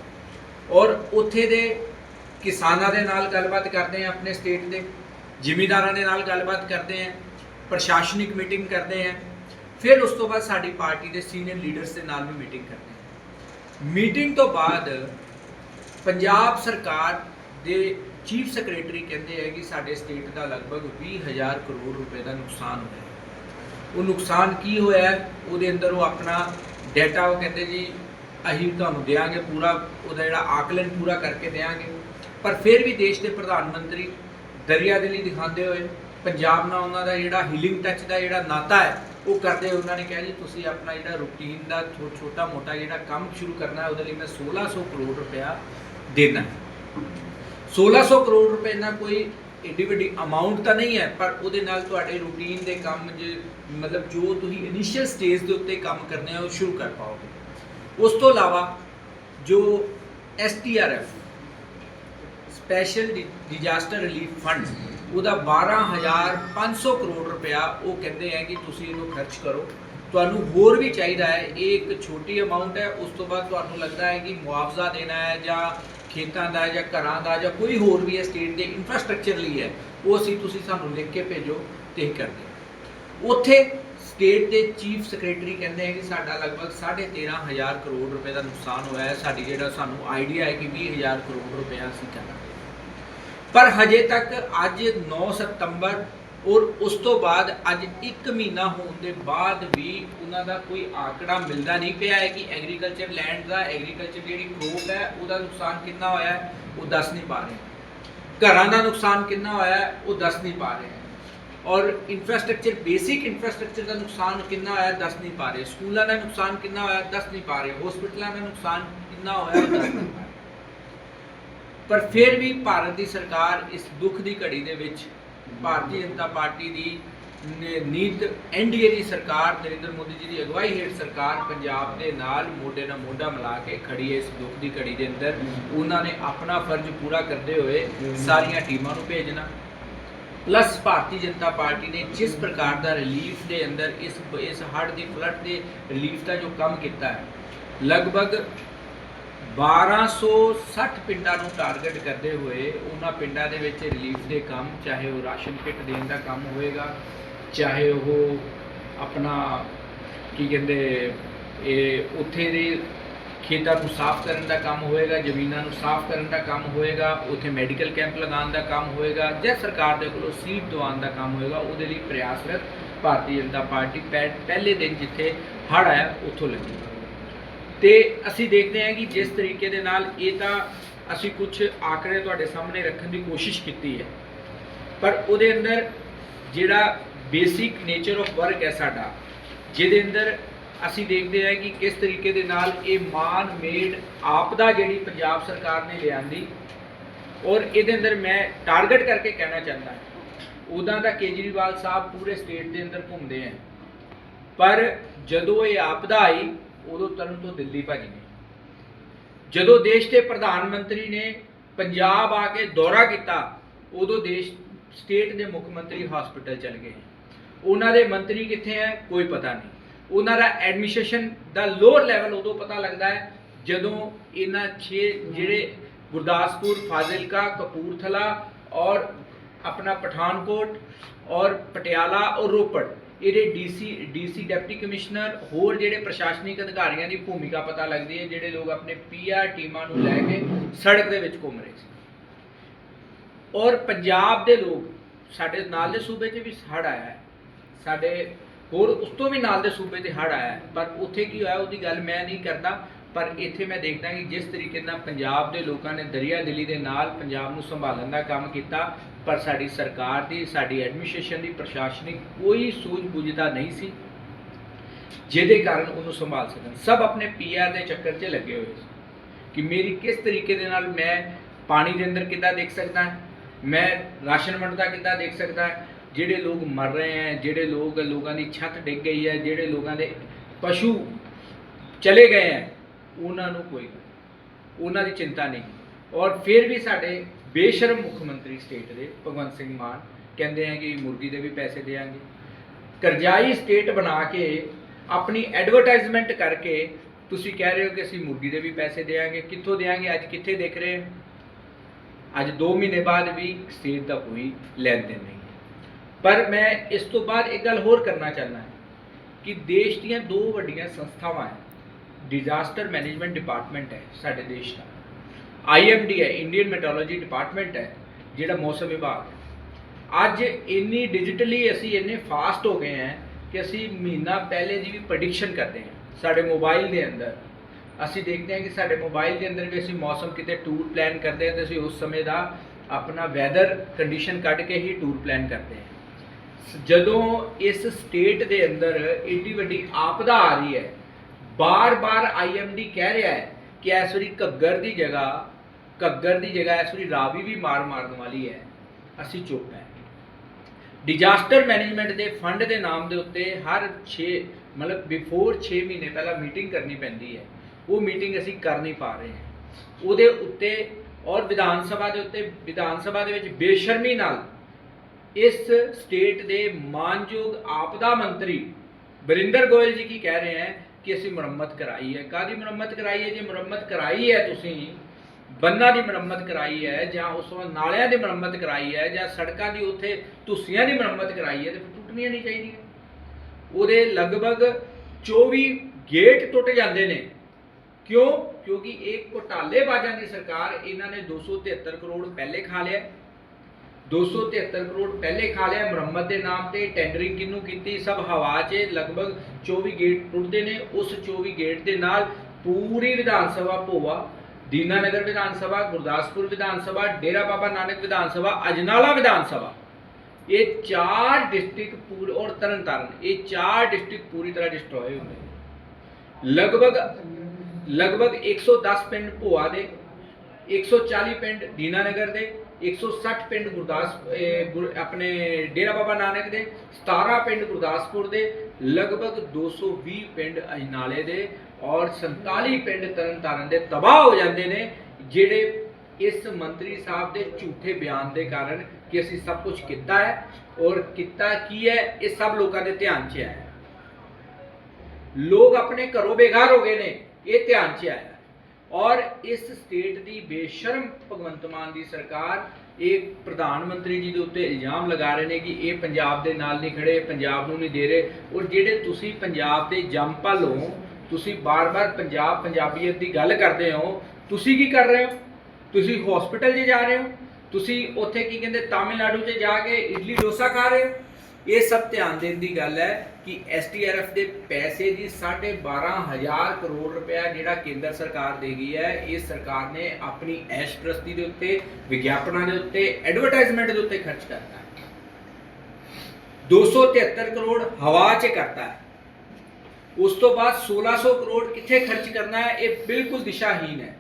ਔਰ ਉੱਥੇ ਦੇ ਕਿਸਾਨਾਂ ਦੇ ਨਾਲ ਗੱਲਬਾਤ ਕਰਦੇ ਆ ਆਪਣੇ ਸਟੇਟ ਦੇ, ਜ਼ਿਮੀਂਦਾਰਾਂ ਦੇ ਨਾਲ ਗੱਲਬਾਤ ਕਰਦੇ ਆ ਪ੍ਰਸ਼ਾਸਨਿਕ ਮੀਟਿੰਗ ਕਰਦੇ ਆ ਫਿਰ ਉਸ ਤੋਂ ਬਾਅਦ ਸਾਡੀ ਪਾਰਟੀ ਦੇ ਸੀਨੀਅਰ ਲੀਡਰਸ ਦੇ ਨਾਲ ਵੀ ਮੀਟਿੰਗ ਕਰਦੇ ਆ ਮੀਟਿੰਗ ਤੋਂ ਬਾਅਦ ਪੰਜਾਬ ਸਰਕਾਰ ਦੇ ਚੀਫ ਸੈਕਟਰੀ ਕਹਿੰਦੇ ਹੈ ਕਿ ਸਾਡੇ ਸਟੇਟ ਦਾ ਲਗਭਗ 20000 ਕਰੋੜ ਰੁਪਏ ਦਾ ਨੁਕਸਾਨ ਹੋਇਆ। ਉਹ ਨੁਕਸਾਨ ਕੀ ਹੋਇਆ, ਉਹਦੇ ਅੰਦਰ ਉਹ ਆਪਣਾ ਡਾਟਾ ਉਹ ਕਹਿੰਦੇ ਜੀ, ਅਸੀਂ ਤੁਹਾਨੂੰ ਦੇਾਂਗੇ ਪੂਰਾ, ਉਹਦਾ ਜਿਹੜਾ ਆਕਲਨ ਪੂਰਾ ਕਰਕੇ ਦੇਾਂਗੇ ਪਰ ਫਿਰ ਵੀ ਦੇਸ਼ ਦੇ ਪ੍ਰਧਾਨ ਮੰਤਰੀ ਦਰਿਆ ਦਿਲੀ ਦਿਖਾਉਂਦੇ ਹੋਏ, ਪੰਜਾਬ ਨਾਲ ਉਹਨਾਂ ਦਾ ਜਿਹੜਾ ਹੀਲਿੰਗ ਟੱਚ ਦਾ ਜਿਹੜਾ ਨਾਤਾ ਹੈ, ਉਹ ਕਰਦੇ ਉਹਨਾਂ ਨੇ ਕਿਹਾ ਜੀ, ਤੁਸੀਂ ਆਪਣਾ ਜਿਹੜਾ ਰੂਟੀਨ ਦਾ ਛੋ- ਛੋਟਾ ਮੋਟਾ ਜਿਹੜਾ ਕੰਮ ਸ਼ੁਰੂ ਕਰਨਾ ਹੈ, ਉਹਦੇ ਲਈ ਮੈਂ 1600 ਕਰੋੜ ਰੁਪਇਆ ਦੇਣਾ ਹੈ। 1600 ਕਰੋੜ ਰੁਪਏ ਨਾਲ ਕੋਈ ਏਡੀ ਵੱਡੀ ਅਮਾਉਂਟ ਤਾਂ ਨਹੀਂ ਹੈ, ਪਰ ਉਹਦੇ ਨਾਲ ਤੁਹਾਡੇ ਰੂਟੀਨ ਦੇ ਕੰਮ ਜੇ, ਮਤਲਬ ਜੋ ਤੁਸੀਂ ਇਨੀਸ਼ੀਅਲ ਸਟੇਜ ਦੇ ਉੱਤੇ ਕੰਮ ਕਰਨੇ ਆ, ਉਹ ਸ਼ੁਰੂ ਕਰ ਪਾਓਗੇ। ਉਸ ਤੋਂ ਇਲਾਵਾ ਜੋ STRF special disaster relief fund ਉਹਦਾ 12500 ਕਰੋੜ ਰੁਪਇਆ ਉਹ ਕਹਿੰਦੇ ਆ ਕਿ ਤੁਸੀਂ ਇਹਨੂੰ ਖਰਚ ਕਰੋ। ਤੁਹਾਨੂੰ ਹੋਰ ਵੀ ਚਾਹੀਦਾ ਹੈ, ਇਹ ਇੱਕ ਛੋਟੀ ਅਮਾਉਂਟ ਹੈ, ਉਸ ਤੋਂ ਬਾਅਦ ਤੁਹਾਨੂੰ ਲੱਗਦਾ ਹੈ ਕਿ ਮੁਆਵਜ਼ਾ ਦੇਣਾ ਹੈ ਜਾਂ ਖੇਤਾਂ ਦਾ ਜਾਂ ਘਰਾਂ ਦਾ ਜਾਂ ਕੋਈ ਹੋਰ ਵੀ ਹੈ ਸਟੇਟ ਦੇ ਇਨਫਰਾਸਟ੍ਰਕਚਰ ਲਈ ਹੈ, ਉਹ ਅਸੀਂ ਤੁਸੀਂ ਸਾਨੂੰ ਲਿਖ ਕੇ ਭੇਜੋ ਤੇ ਇਹ ਕਰਦੇ ਉੱਥੇ ਸਟੇਟ ਦੇ ਚੀਫ ਸੈਕਟਰੀ ਕਹਿੰਦੇ ਹੈ ਕਿ ਸਾਡਾ ਲਗਭਗ 13500 ਕਰੋੜ ਰੁਪਏ ਦਾ ਨੁਕਸਾਨ ਹੋਇਆ ਹੈ। ਸਾਡੀ ਜਿਹੜਾ ਸਾਨੂੰ ਆਈਡੀਆ ਹੈ ਕਿ 20000 ਕਰੋੜ ਰੁਪਏ ਅਸੀਂ ਕਰਨਾ। ਪਰ ਹਜੇ ਤੱਕ ਅੱਜ 9 ਸਤੰਬਰ ਔਰ ਉਸ ਤੋਂ ਬਾਅਦ ਅੱਜ 1 ਮਹੀਨਾ ਹੋਣ ਦੇ ਬਾਅਦ ਵੀ ਉਹਨਾਂ ਦਾ ਕੋਈ ਆંકੜਾ ਮਿਲਦਾ ਨਹੀਂ ਪਿਆ ਹੈ ਕਿ ਐਗਰੀਕਲਚਰ ਲੈਂਡ ਦਾ ਐਗਰੀਕਲਚਰ ਜਿਹੜੀ ਕ੍ਰੋਪ ਹੈ, ਉਹਦਾ ਨੁਕਸਾਨ ਕਿੰਨਾ ਹੋਇਆ ਹੈ, ਉਹ ਦੱਸ ਨਹੀਂ ਪਾ ਰਹੇ। ਘਰਾਂ ਦਾ ਨੁਕਸਾਨ ਕਿੰਨਾ ਹੋਇਆ ਹੈ, ਉਹ ਦੱਸ ਨਹੀਂ ਪਾ ਰਹੇ। ਔਰ ਇਨਫਰਾਸਟ੍ਰਕਚਰ ਬੇਸਿਕ ਇਨਫਰਾਸਟ੍ਰਕਚਰ ਦਾ ਨੁਕਸਾਨ ਕਿੰਨਾ ਹੋਇਆ ਦੱਸ ਨਹੀਂ ਪਾ ਰਹੇ। ਸਕੂਲਾਂ ਦਾ ਨੁਕਸਾਨ ਕਿੰਨਾ ਹੋਇਆ ਦੱਸ ਨਹੀਂ ਪਾ ਰਹੇ। ਹਸਪੀਟਲਾਂ ਦਾ ਨੁਕਸਾਨ ਕਿੰਨਾ ਹੋਇਆ ਉਹ ਦੱਸ ਨਹੀਂ ਪਾ ਪਰ ਫਿਰ ਵੀ ਭਾਰਤ ਦੀ ਸਰਕਾਰ ਇਸ ਦੁੱਖ ਦੀ ਘੜੀ ਦੇ ਵਿੱਚ ਭਾਰਤੀ ਜਨਤਾ ਪਾਰਟੀ ਦੀ ਨ- ਨੀਤ ਐਨਡੀਏ ਦੀ ਸਰਕਾਰ, ਨਰਿੰਦਰ ਮੋਦੀ ਜੀ ਦੀ ਅਗਵਾਈ ਹੇਠ ਸਰਕਾਰ ਪੰਜਾਬ ਦੇ ਨਾਲ ਮੋਢੇ ਨਾਲ ਮੋਢਾ ਮਿਲਾ ਕੇ ਖੜੀ ਹੈ ਇਸ ਦੁੱਖ ਦੀ ਘੜੀ ਦੇ ਅੰਦਰ। ਉਹਨਾਂ ਨੇ ਆਪਣਾ ਫਰਜ਼ ਪੂਰਾ ਕਰਦੇ ਹੋਏ ਸਾਰੀਆਂ ਟੀਮਾਂ ਨੂੰ ਭੇਜਣਾ। ਪਲੱਸ ਭਾਰਤੀ ਜਨਤਾ ਪਾਰਟੀ ਨੇ ਜਿਸ ਪ੍ਰਕਾਰ ਦਾ ਰਿਲੀਫ ਦੇ ਅੰਦਰ ਇਸ ਇਸ ਹੜ੍ਹ ਦੀ ਫਲੱਡ ਦੇ ਰਿਲੀਫ ਦਾ ਜੋ ਕੰਮ ਕੀਤਾ ਹੈ, ਲਗਭਗ 1260 ਪਿੰਡਾਂ ਨੂੰ ਟਾਰਗੇਟ ਕਰਦੇ ਹੋਏ ਉਹਨਾਂ ਪਿੰਡਾਂ ਦੇ ਵਿੱਚ ਰਿਲੀਫ ਦੇ ਕੰਮ, ਚਾਹੇ ਉਹ ਰਾਸ਼ਨ ਕਿੱਟ ਦੇਣ ਦਾ ਕੰਮ ਹੋਏਗਾ ਚਾਹੇ ਉਹ ਆਪਣਾ, ਕੀ ਕਹਿੰਦੇ, ਇਹ ਉੱਥੇ ਦੇ ਖੇਤਾਂ ਨੂੰ ਸਾਫ਼ ਕਰਨ ਦਾ ਕੰਮ ਹੋਏਗਾ ਜ਼ਮੀਨਾਂ ਨੂੰ ਸਾਫ਼ ਕਰਨ ਦਾ ਕੰਮ ਹੋਏਗਾ ਉੱਥੇ ਮੈਡੀਕਲ ਕੈਂਪ ਲਗਾਉਣ ਦਾ ਕੰਮ ਹੋਏਗਾ ਜਾਂ ਸਰਕਾਰ ਦੇ ਕੋਲੋਂ ਸੀਟ ਦਵਾਉਣ ਦਾ ਕੰਮ ਹੋਏਗਾ ਉਹਦੇ ਲਈ ਪ੍ਰਯਾਸਰਤ ਭਾਰਤੀ ਜਨਤਾ ਪਾਰਟੀ ਪਹਿ- ਪਹਿਲੇ ਦਿਨ ਜਿੱਥੇ ਹੜ੍ਹ ਆਇਆ, ਉੱਥੋਂ ਲੱਗੀ। ਤੇ ਅਸੀਂ ਦੇਖਦੇ ਹਾਂ ਕਿ ਜਿਸ ਤਰੀਕੇ ਦੇ ਨਾਲ ਇਹ ਤਾਂ ਅਸੀਂ ਕੁਝ ਆંકੜੇ ਤੁਹਾਡੇ ਸਾਹਮਣੇ ਰੱਖਣ ਦੀ ਕੋਸ਼ਿਸ਼ ਕੀਤੀ ਹੈ। ਪਰ ਉਹਦੇ ਅੰਦਰ ਜਿਹੜਾ ਬੇਸਿਕ ਨੇਚਰ ਆਫ ਵਰਕ ਹੈ ਸਾਡਾ, ਜਿਹਦੇ ਅੰਦਰ ਅਸੀਂ ਦੇਖਦੇ ਹਾਂ ਕਿ ਕਿਸ ਤਰੀਕੇ ਦੇ ਨਾਲ ਇਹ ਮਾਨ ਮੇਡ ਆਪਦਾ ਜਿਹੜੀ ਪੰਜਾਬ ਸਰਕਾਰ ਨੇ ਲਿਆਂਦੀ, ਔਰ ਇਹਦੇ ਅੰਦਰ ਮੈਂ ਟਾਰਗੇਟ ਕਰਕੇ ਕਹਿਣਾ ਚਾਹੁੰਦਾ ਉਦਾਂ ਦਾ ਕੇਜਰੀਵਾਲ ਸਾਹਿਬ ਪੂਰੇ ਸਟੇਟ ਦੇ ਅੰਦਰ ਘੁੰਮਦੇ ਆ ਪਰ ਜਦੋਂ ਇਹ ਆਪਦਾ ਆਈ ਉਦੋਂ ਤਰਨ ਤੋਂ ਦਿੱਲੀ ਭੱਜ ਗਏ। ਜਦੋਂ ਦੇਸ਼ ਦੇ ਪ੍ਰਧਾਨ ਮੰਤਰੀ ਨੇ ਪੰਜਾਬ ਆ ਕੇ ਦੌਰਾ ਕੀਤਾ, ਉਦੋਂ ਦੇਸ਼, ਸਟੇਟ ਦੇ ਮੁੱਖ ਮੰਤਰੀ ਹਸਪੀਟਲ ਚਲ ਗਏ। ਉਹਨਾਂ ਦੇ ਮੰਤਰੀ ਕਿੱਥੇ ਹੈ? ਕੋਈ ਪਤਾ ਨਹੀਂ। ਉਹਨਾਂ ਦਾ ਐਡਮਿਨਿਸਟ੍ਰੇਸ਼ਨ ਦਾ ਲੋਅਰ ਲੈਵਲ ਉਦੋਂ ਪਤਾ ਲੱਗਦਾ ਹੈ, ਜਦੋਂ ਇਹਨਾਂ 6 ਜਿਹੜੇ ਗੁਰਦਾਸਪੁਰ, ਫਾਜ਼ਿਲਕਾ, ਕਪੂਰਥਲਾ ਔਰ ਆਪਣਾ ਪਠਾਨਕੋਟ ਔਰ ਪਟਿਆਲਾ ਔਰ ਰੋਪੜ ਇਹਦੇ ਡੀਸੀ ਡੀਸੀ ਡਿਪਟੀ ਕਮਿਸ਼ਨਰ, ਹੋਰ ਜਿਹੜੇ ਪ੍ਰਸ਼ਾਸਨਿਕ ਅਧਿਕਾਰੀਆਂ ਦੀ ਭੂਮਿਕਾ ਪਤਾ ਲੱਗਦੀ ਹੈ, ਜਿਹੜੇ ਲੋਕ ਆਪਣੇ ਪੀਆਰ ਟੀਮਾਂ ਨੂੰ ਲੈ ਕੇ ਸੜਕ ਦੇ ਵਿੱਚ ਘੁੰਮ ਰਹੇ ਸੀ। ਔਰ ਪੰਜਾਬ ਦੇ ਲੋਕ, ਸਾਡੇ ਨਾਲ ਦੇ ਸੂਬੇ 'ਚ ਵੀ ਹੜ੍ਹ ਆਇਆ ਹੈ। ਸਾਡੇ ਹੋਰ ਉਸ ਤੋਂ ਵੀ ਨਾਲ ਦੇ ਸੂਬੇ ਤੇ ਹੜ੍ਹ ਆਇਆ ਹੈ। ਪਰ ਉੱਥੇ ਕੀ ਹੋਇਆ, ਉਹਦੀ ਗੱਲ ਮੈਂ ਨਹੀਂ ਕਰਦਾ, ਪਰ ਇੱਥੇ ਮੈਂ ਦੇਖਦਾ ਕਿ ਜਿਸ ਤਰੀਕੇ ਨਾਲ ਪੰਜਾਬ ਦੇ ਲੋਕਾਂ ਨੇ ਦਰਿਆ ਦਿਲੀ ਦੇ ਨਾਲ ਪੰਜਾਬ ਨੂੰ ਸੰਭਾਲਣ ਦਾ ਕੰਮ ਕੀਤਾ ਪਰ ਸਾਡੀ ਸਰਕਾਰ ਦੀ, ਸਾਡੀ ਐਡਮਿਨਿਸਟ੍ਰੇਸ਼ਨ ਦੀ, ਪ੍ਰਸ਼ਾਸਨਿਕ ਕੋਈ ਸੂਝ ਬੁਝਦਾ ਨਹੀਂ ਸੀ, ਜਿਹਦੇ ਕਾਰਨ ਉਹਨੂੰ ਸੰਭਾਲ ਸਕਣ। ਸਭ ਆਪਣੇ ਪੀਆਰ ਦੇ ਚੱਕਰ 'ਚ ਲੱਗੇ ਹੋਏ ਸੀ ਕਿ ਮੇਰੀ ਕਿਸ ਤਰੀਕੇ ਦੇ ਨਾਲ ਮੈਂ ਪਾਣੀ ਦੇ ਅੰਦਰ ਕਿੱਦਾਂ ਦੇਖ ਸਕਦਾ, ਮੈਂ ਰਾਸ਼ਨ ਵੰਡਦਾ ਕਿੱਦਾਂ ਦੇਖ ਸਕਦਾ, ਜਿਹੜੇ ਲੋਕ ਮਰ ਰਹੇ ਹੈ, ਜਿਹੜੇ ਲੋਕ, ਲੋਕਾਂ ਦੀ ਛੱਤ ਡਿੱਗ ਗਈ ਹੈ, ਜਿਹੜੇ ਲੋਕਾਂ ਦੇ ਪਸ਼ੂ ਚਲੇ ਗਏ ਹੈ, ਉਹਨਾਂ ਨੂੰ ਕੋਈ, ਉਹਨਾਂ ਦੀ ਚਿੰਤਾ ਨਹੀਂ। ਔਰ ਫਿਰ ਵੀ ਸਾਡੇ ਬੇਸ਼ਰਮ ਮੁੱਖ ਮੰਤਰੀ ਸਟੇਟ ਦੇ ਭਗਵੰਤ ਸਿੰਘ ਮਾਨ ਕਹਿੰਦੇ ਆ ਕਿ ਮੁਰਗੀ ਦੇ ਵੀ ਪੈਸੇ ਦੇਾਂਗੇ ਕਰਜ਼ਾਈ ਸਟੇਟ ਬਣਾ ਕੇ ਆਪਣੀ ਐਡਵਰਟਾਈਜ਼ਮੈਂਟ ਕਰਕੇ ਤੁਸੀਂ ਕਹਿ ਰਹੇ ਹੋ ਕਿ ਅਸੀਂ ਮੁਰਗੀ ਦੇ ਵੀ ਪੈਸੇ ਦੇਾਂਗੇ ਕਿੱਥੋਂ ਦੇਾਂਗੇ ਅੱਜ ਕਿੱਥੇ ਦੇਖ ਰਹੇ ਹਾਂ? ਅੱਜ 2 ਮਹੀਨੇ ਬਾਅਦ ਵੀ ਸਟੇਟ ਦਾ ਕੋਈ ਲੈਣ ਦੇਣ ਨਹੀਂ ਹੈ। ਪਰ ਮੈਂ ਇਸ ਤੋਂ ਬਾਅਦ ਇੱਕ ਗੱਲ ਹੋਰ ਕਰਨਾ ਚਾਹੁੰਦਾ ਹਾਂ ਕਿ ਦੇਸ਼ ਦੀਆਂ ਦੋ ਵੱਡੀਆਂ ਸੰਸਥਾਵਾਂ ਹੈ। ਡਿਜ਼ਾਸਟਰ ਮੈਨੇਜਮੈਂਟ ਡਿਪਾਰਟਮੈਂਟ ਹੈ ਸਾਡੇ ਦੇਸ਼ ਦਾ। ਆਈਐਮਡੀ ਹੈ ਇੰਡੀਅਨ ਮੈਟਰੋਲੋਜੀ ਡਿਪਾਰਟਮੈਂਟ ਹੈ, ਜਿਹੜਾ ਮੌਸਮ ਵਿਭਾਗ ਹੈ। ਅੱਜ ਇੰਨੀ ਡਿਜੀਟਲੀ ਅਸੀਂ ਇੰਨੇ ਫਾਸਟ ਹੋ ਗਏ ਹਾਂ ਕਿ ਅਸੀਂ ਮਹੀਨਾ ਪਹਿਲੇ ਦੀ ਵੀ ਪ੍ਰੈਡਿਕਸ਼ਨ ਕਰਦੇ ਹਾਂ, ਸਾਡੇ ਮੋਬਾਈਲ ਦੇ ਅੰਦਰ। ਅਸੀਂ ਦੇਖਦੇ ਹਾਂ ਕਿ ਸਾਡੇ ਮੋਬਾਈਲ ਦੇ ਅੰਦਰ ਵੀ ਅਸੀਂ ਮੌਸਮ ਕਿਤੇ ਟੂਰ ਪਲਾਨ ਕਰਦੇ ਹਾਂ ਤੇ ਅਸੀਂ ਉਸ ਸਮੇਂ ਦਾ ਆਪਣਾ ਵੈਦਰ ਕੰਡੀਸ਼ਨ ਕੱਢ ਕੇ ਹੀ ਟੂਰ ਪਲਾਨ ਕਰਦੇ ਹਾਂ। ਸ- ਜਦੋਂ ਇਸ ਸਟੇਟ ਦੇ ਅੰਦਰ ਏਡੀ ਵੱਡੀ ਆਪਦਾ ਆ ਰਹੀ ਹੈ, ਬਾਰ-ਬਾਰ ਆਈਐਮਡੀ ਕਹਿ ਰਿਹਾ ਹੈ ਕਿ ਇਸ ਵਾਰੀ ਘੱਗਰ ਦੀ ਜਗ੍ਹਾ, ਘੱਗਰ ਦੀ ਜਗ੍ਹਾ ਇਸ ਵਾਰੀ ਰਾਵੀ ਵੀ ਮਾਰ ਮਾਰਨ ਵਾਲੀ ਹੈ। ਅਸੀਂ ਚੁੱਪ ਹੈ। ਡਿਜ਼ਾਸਟਰ ਮੈਨੇਜਮੈਂਟ ਦੇ ਫੰਡ ਦੇ ਨਾਮ ਦੇ ਉੱਤੇ ਹਰ 6 ਮਤਲਬ ਬਿਫੋਰ 6 ਮਹੀਨੇ ਪਹਿਲਾਂ ਮੀਟਿੰਗ ਕਰਨੀ ਪੈਂਦੀ ਹੈ। ਉਹ ਮੀਟਿੰਗ ਅਸੀਂ ਕਰ ਨਹੀਂ ਪਾ ਰਹੇ ਹਾਂ। ਉਹਦੇ ਉੱਤੇ ਔਰ ਵਿਧਾਨ ਸਭਾ ਦੇ ਉੱਤੇ, ਵਿਧਾਨ ਸਭਾ ਦੇ ਵਿੱਚ ਬੇਸ਼ਰਮੀ ਨਾਲ ਇਸ ਸਟੇਟ ਦੇ ਮਾਨਯੋਗ ਆਪਦਾ ਮੰਤਰੀ ਬਰਿੰਦਰ ਗੋਇਲ ਜੀ ਕੀ ਕਹਿ ਰਹੇ ਹੈ ਕਿ ਅਸੀਂ ਮੁਰੰਮਤ ਕਰਾਈ ਹੈ। ਕਾਦੀ ਮੁਰੰਮਤ ਕਰਾਈ ਹੈ? ਜੇ ਮੁਰੰਮਤ ਕਰਾਈ ਹੈ ਤੁਸੀਂ, ਬੰਨਾਂ ਦੀ ਮੁਰੰਮਤ ਕਰਾਈ ਹੈ ਜਾਂ ਉਸ ਤੋਂ ਬਾਅਦ ਨਾਲਿਆਂ ਦੀ ਮੁਰੰਮਤ ਕਰਾਈ ਹੈ ਜਾਂ ਸੜਕਾਂ ਦੀ ਉੱਥੇ ਤੁਸੀਆਂ ਦੀ ਮੁਰੰਮਤ ਕਰਾਈ ਹੈ, ਤੇ ਫਿਰ ਟੁੱਟਣੀਆਂ ਨਹੀਂ ਚਾਹੀਦੀਆਂ ਉਹਦੇ ਲਗਭਗ 24 ਗੇਟ ਟੁੱਟ ਜਾਂਦੇ ਨੇ। ਕਿਉਂ? ਕਿਉਂਕਿ ਇਹ ਘੁਟਾਲੇਬਾਜ਼ਾਂ ਦੀ ਸਰਕਾਰ ਇਹਨਾਂ ਨੇ 273 ਕਰੋੜ ਪਹਿਲੇ ਖਾ ਲਿਆ। 273 ਕਰੋੜ ਪਹਿਲੇ ਖਾ ਲਿਆ ਮੁਰੰਮਤ ਦੇ ਨਾਮ ਤੇ ਟੈਂਡਰਿੰਗ ਕਿਹਨੂੰ ਕੀਤੀ? ਸਭ ਹਵਾ 'ਚ ਲਗਭਗ 24 ਗੇਟ ਟੁੱਟਦੇ ਨੇ। ਉਸ 24 ਗੇਟ ਦੇ ਨਾਲ ਪੂਰੀ ਵਿਧਾਨ ਸਭਾ ਭੋਵਾ, ਦੀਨਾਨਗਰ ਵਿਧਾਨ ਸਭਾ, ਗੁਰਦਾਸਪੁਰ ਵਿਧਾਨ ਸਭਾ, ਡੇਰਾ ਬਾਬਾ ਨਾਨਕ ਵਿਧਾਨ ਸਭਾ, ਅਜਨਾਲਾ ਵਿਧਾਨ ਸਭਾ। ਇਹ ਚਾਰ ਡਿਸਟ੍ਰਿਕਟ ਪੂਰ ਔਰ ਤਰਨਤਾਰਨ, ਇਹ ਚਾਰ ਡਿਸਟ੍ਰਿਕਟ ਪੂਰੀ ਤਰ੍ਹਾਂ ਡਿਸਟਰੋਏ ਹੋਏ ਨੇ। ਲਗਭਗ ਲਗਭਗ 110 ਪਿੰਡ ਭੋਆ ਦੇ 140 ਪਿੰਡ ਦੀਨਾਨਗਰ ਦੇ 160 ਪਿੰਡ ਗੁਰਦਾਸ ਗੁਰ- ਆਪਣੇ ਡੇਰਾ ਬਾਬਾ ਨਾਨਕ ਦੇ 17 ਪਿੰਡ ਗੁਰਦਾਸਪੁਰ ਦੇ, ਲਗਭਗ 220 ਪਿੰਡ ਅਜਨਾਲੇ ਦੇ ਔਰ 47 ਪਿੰਡ ਤਰਨਤਾਰਨ ਦੇ ਤਬਾਹ ਹੋ ਜਾਂਦੇ ਨੇ, ਜਿਹੜੇ ਇਸ ਮੰਤਰੀ ਸਾਹਿਬ ਦੇ ਝੂਠੇ ਬਿਆਨ ਦੇ ਕਾਰਨ ਕਿ ਅਸੀਂ ਸਭ ਕੁਝ ਕੀਤਾ ਹੈ ਔਰ ਕੀਤਾ ਕੀ ਹੈ, ਇਹ ਸਭ ਲੋਕਾਂ ਦੇ ਧਿਆਨ 'ਚ ਹੈ। ਲੋਕ ਆਪਣੇ ਘਰੋਂ ਬੇਘਰ ਹੋ ਗਏ ਨੇ, ਇਹ ਧਿਆਨ 'ਚ ਆਇਆ ਔਰ ਇਸ ਸਟੇਟ ਦੀ ਬੇਸ਼ਰਮ ਭਗਵੰਤ ਮਾਨ ਦੀ ਸਰਕਾਰ ਇਹ ਪ੍ਰਧਾਨ ਮੰਤਰੀ ਜੀ ਦੇ ਉੱਤੇ ਇਲਜ਼ਾਮ ਲਗਾ ਰਹੇ ਨੇ ਕਿ ਇਹ ਪੰਜਾਬ ਦੇ ਨਾਲ ਨਹੀਂ ਖੜੇ, ਪੰਜਾਬ ਨੂੰ ਨਹੀਂ ਦੇ ਰਹੇ। ਔਰ ਜਿਹੜੇ ਤੁਸੀਂ ਪੰਜਾਬ ਦੇ ਜੰਮਪਲ ਹੋ, ਤੁਸੀਂ ਬਾਰ-ਬਾਰ ਪੰਜਾਬ ਪੰਜਾਬੀਅਤ ਦੀ ਗੱਲ ਕਰਦੇ ਹੋ, ਤੁਸੀਂ ਕੀ ਕਰ ਰਹੇ ਹੋ? ਤੁਸੀਂ ਹਸਪੀਟਲ 'ਚ ਜਾ ਰਹੇ ਹੋ? ਤੁਸੀਂ ਉੱਥੇ ਕੀ ਕਹਿੰਦੇ, ਤਾਮਿਲਨਾਡੂ 'ਚ ਜਾ ਕੇ ਇਡਲੀ ਡੋਸਾ ਖਾ ਰਹੇ ਹੋ? ਇਹ ਸਭ ਧਿਆਨ ਦੇਣ ਦੀ ਗੱਲ ਹੈ। ਕਿ ਐਸਟੀਆਰਐਫ ਦੇ ਪੈਸੇ ਦੀ 12500 ਕਰੋੜ ਰੁਪਇਆ ਜਿਹੜਾ ਕੇਂਦਰ ਸਰਕਾਰ ਦੇ ਗਈ ਹੈ, ਇਹ ਸਰਕਾਰ ਨੇ ਆਪਣੀ ਐਸ਼ ਪ੍ਰਸਤੀ ਦੇ ਉੱਤੇ, ਵਿਗਿਆਪਨਾਂ ਦੇ ਉੱਤੇ ਐਡਵਰਟਾਈਜ਼ਮੈਂਟ ਦੇ ਉੱਤੇ ਖਰਚ ਕਰਤਾ 273 ਕਰੋੜ ਹਵਾ 'ਚ ਕਰਤਾ ਹੈ। ਉਸ ਤੋਂ ਬਾਅਦ 1600 ਕਰੋੜ ਕਿੱਥੇ ਖਰਚ ਕਰਨਾ ਹੈ, ਇਹ ਬਿਲਕੁਲ ਦਿਸ਼ਾਹੀਨ ਹੈ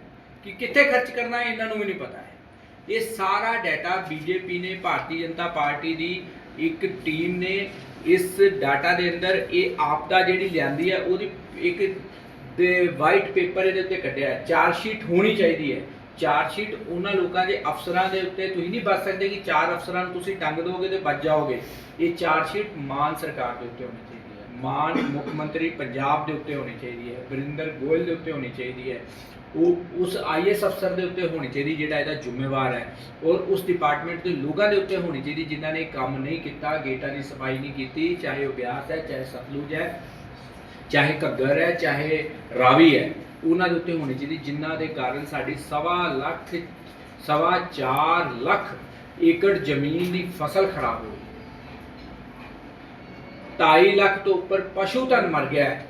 ਕਿ ਕਿੱਥੇ ਖਰਚ ਕਰਨਾ ਹੈ, ਇਹਨਾਂ ਨੂੰ ਵੀ ਨਹੀਂ ਪਤਾ ਹੈ। ਇਹ ਸਾਰਾ ਡਾਟਾ ਬੀਜੇਪੀ ਨੇ, ਭਾਰਤੀ ਜਨਤਾ ਪਾਰਟੀ ਦੀ ਇੱਕ ਟੀਮ ਨੇ ਇਸ ਡਾਟਾ ਦੇ ਅੰਦਰ ਇਹ ਆਪਦਾ ਜਿਹੜੀ ਲਿਆਂਦੀ ਹੈ ਉਹਦੀ ਇੱਕ ਦੇ ਵਾਈਟ ਪੇਪਰ ਇਹਦੇ ਉੱਤੇ ਕੱਢਿਆ ਹੈ। ਚਾਰ ਸ਼ੀਟ ਹੋਣੀ ਚਾਹੀਦੀ ਹੈ। ਚਾਰ ਸ਼ੀਟ ਉਹਨਾਂ ਲੋਕਾਂ ਦੇ ਅਫਸਰਾਂ ਦੇ ਉੱਤੇ ਤੁਸੀਂ ਨਹੀਂ ਬਚ ਸਕਦੇ ਕਿ ਚਾਰ ਅਫਸਰਾਂ ਨੂੰ ਤੁਸੀਂ ਟੰਗ ਦੋਗੇ ਤੇ ਬਚ ਜਾਓਗੇ। ਇਹ ਚਾਰ ਸ਼ੀਟ ਮਾਨ ਸਰਕਾਰ ਦੇ ਉੱਤੇ ਹੋਣੀ ਚਾਹੀਦੀ ਹੈ। ਮਾਨ ਮੁੱਖ ਮੰਤਰੀ ਪੰਜਾਬ ਦੇ ਉੱਤੇ ਹੋਣੀ ਚਾਹੀਦੀ ਹੈ। ਵਰਿੰਦਰ ਗੋਇਲ ਦੇ ਉੱਤੇ ਹੋਣੀ ਚਾਹੀਦੀ ਹੈ। ਉਹ ਉਸ ਆਈਐਸ ਅਫਸਰ ਦੇ ਉੱਤੇ ਹੋਣੀ ਚਾਹੀਦੀ, ਜਿਹੜਾ ਇਹਦਾ ਜ਼ਿੰਮੇਵਾਰ ਹੈ। ਔਰ ਉਸ ਡਿਪਾਰਟਮੈਂਟ ਦੇ ਲੋਕਾਂ ਦੇ ਉੱਤੇ ਹੋਣੀ ਚਾਹੀਦੀ, ਜਿਨ੍ਹਾਂ ਨੇ ਕੰਮ ਨਹੀਂ ਕੀਤਾ, ਗੇਟਾਂ ਦੀ ਸਫ਼ਾਈ ਨਹੀਂ ਕੀਤੀ, ਚਾਹੇ ਉਹ ਬਿਆਸ ਹੈ, ਚਾਹੇ ਸਤਲੁਜ ਹੈ, ਚਾਹੇ ਘੱਗਰ ਹੈ, ਚਾਹੇ ਰਾਵੀ ਹੈ, ਉਹਨਾਂ ਦੇ ਉੱਤੇ ਹੋਣੀ ਚਾਹੀਦੀ, ਜਿਨ੍ਹਾਂ ਦੇ ਕਾਰਨ ਸਾਡੀ ਸਵਾ ਲੱਖ, ਸਵਾ ਚਾਰ ਲੱਖ ਏਕੜ ਜ਼ਮੀਨ ਦੀ ਫਸਲ ਖਰਾਬ ਹੋ ਗਈ। 2.5 ਲੱਖ ਤੋਂ ਉੱਪਰ ਪਸ਼ੂ ਧਨ ਮਰ ਗਿਆ ਹੈ।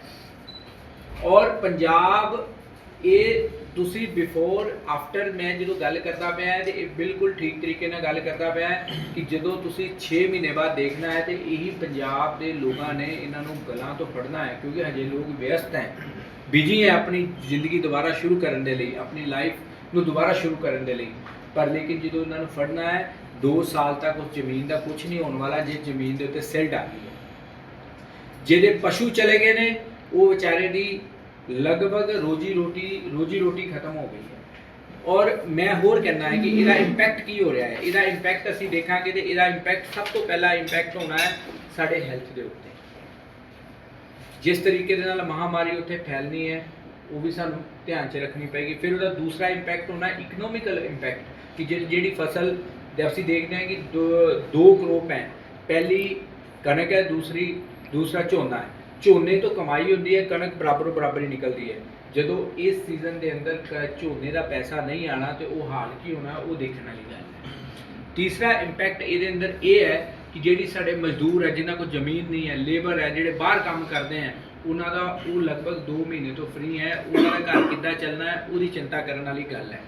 ਔਰ ਪੰਜਾਬ ਇਹ ਤੁਸੀਂ ਬਿਫੋਰ ਆਫਟਰ ਮੈਂ ਜਦੋਂ ਗੱਲ ਕਰਦਾ ਪਿਆ ਤੇ ਇਹ ਬਿਲਕੁਲ ਠੀਕ ਤਰੀਕੇ ਨਾਲ ਗੱਲ ਕਰਦਾ ਪਿਆ ਕਿ ਜਦੋਂ ਤੁਸੀਂ 6 ਮਹੀਨੇ ਬਾਅਦ ਦੇਖਣਾ ਹੈ ਤੇ ਇਹੀ ਪੰਜਾਬ ਦੇ ਲੋਕਾਂ ਨੇ ਇਹਨਾਂ ਨੂੰ ਗਲਾਂ ਤੋਂ ਫੜਨਾ ਹੈ, ਕਿਉਂਕਿ ਹਜੇ ਲੋਕ ਵਿਅਸਤ ਹੈ। ਬਿਜ਼ੀ ਹੈ ਆਪਣੀ ਜ਼ਿੰਦਗੀ ਦੁਬਾਰਾ ਸ਼ੁਰੂ ਕਰਨ ਦੇ ਲਈ, ਆਪਣੀ ਲਾਈਫ ਨੂੰ ਦੁਬਾਰਾ ਸ਼ੁਰੂ ਕਰਨ ਦੇ ਲਈ। ਪਰ ਲੇਕਿਨ ਜਦੋਂ ਇਹਨਾਂ ਨੂੰ ਫੜਨਾ ਹੈ 2 ਸਾਲ ਤੱਕ ਉਸ ਜ਼ਮੀਨ ਦਾ ਕੁਝ ਨਹੀਂ ਹੋਣ ਵਾਲਾ ਜੇ ਜ਼ਮੀਨ ਦੇ ਉੱਤੇ ਸਿਰ ਡਾਲੀ ਹੈ। ਜਿਹਦੇ ਪਸ਼ੂ ਚਲੇ ਗਏ ਨੇ, ਉਹ ਵਿਚਾਰੇ ਦੀ ਲਗਭਗ ਰੋਜੀ ਰੋਟੀ ਰੋਜੀ ਰੋਟੀ ਖਤਮ ਹੋ ਗਈ ਹੈ ਔਰ ਮੈਂ ਹੋਰ ਕਹਿਣਾ ਹੈ ਕਿ ਇਹਦਾ ਇੰਪੈਕਟ ਕੀ ਹੋ ਰਿਹਾ ਹੈ ਇਹਦਾ ਇੰਪੈਕਟ ਅਸੀਂ ਦੇਖਾਂਗੇ ਤੇ ਇਹਦਾ ਇੰਪੈਕਟ ਸਭ ਤੋਂ ਪਹਿਲਾ ਇੰਪੈਕਟ ਹੋਣਾ ਹੈ ਸਾਡੇ ਹੈਲਥ ਦੇ ਉੱਤੇ ਜਿਸ ਤਰੀਕੇ ਦੇ ਨਾਲ ਮਹਾਮਾਰੀ ਉੱਥੇ ਫੈਲਣੀ ਹੈ ਉਹ ਵੀ ਸਾਨੂੰ ਧਿਆਨ 'ਚ ਰੱਖਣੀ ਪਏਗੀ ਫਿਰ ਉਹਦਾ ਦੂਸਰਾ ਇੰਪੈਕਟ ਹੋਣਾ ਇਕਨੋਮਿਕਲ ਇੰਪੈਕਟ ਕਿ ਜਿਹੜੀ ਫਸਲ ਦੇ ਅਸੀਂ ਦੇਖਦੇ ਹਾਂ ਕਿ ਦੋ ਦੋ ਕਰੋਪ ਹੈ ਪਹਿਲੀ ਕਣਕ ਹੈ ਦੂਸਰੀ ਦੂਸਰਾ ਝੋਨਾ ਹੈ ਝੋਨੇ ਤੋਂ ਕਮਾਈ ਹੁੰਦੀ ਹੈ, ਕਣਕ ਬਰਾਬਰ ਬਰਾਬਰ ਹੀ ਨਿਕਲਦੀ ਹੈ। ਜਦੋਂ ਇਸ ਸੀਜ਼ਨ ਦੇ ਅੰਦਰ ਝੋਨੇ ਦਾ ਪੈਸਾ ਨਹੀਂ ਆਣਾ ਤੇ ਉਹ ਹਾਲ ਕੀ ਹੋਣਾ, ਉਹ ਦੇਖਣ ਵਾਲੀ ਗੱਲ ਹੈ। ਤੀਸਰਾ ਇੰਪੈਕਟ ਇਹਦੇ ਅੰਦਰ ਇਹ ਹੈ ਕਿ ਜਿਹੜੀ ਸਾਡੇ ਮਜ਼ਦੂਰ ਹੈ, ਜਿਨ੍ਹਾਂ ਕੋਲ ਜ਼ਮੀਨ ਨਹੀਂ ਹੈ ਲੇਬਰ ਹੈ, ਜਿਹੜੇ ਬਾਹਰ ਕੰਮ ਕਰਦੇ ਹੈ, ਉਹਨਾਂ ਦਾ ਉਹ ਲਗਭਗ 2 ਮਹੀਨੇ ਤੋਂ ਫ੍ਰੀ ਹੈ, ਉਹਨਾਂ ਦਾ ਘਰ ਕਿੱਦਾਂ ਚੱਲਣਾ ਹੈ, ਉਹਦੀ ਚਿੰਤਾ ਕਰਨ ਵਾਲੀ ਗੱਲ ਹੈ।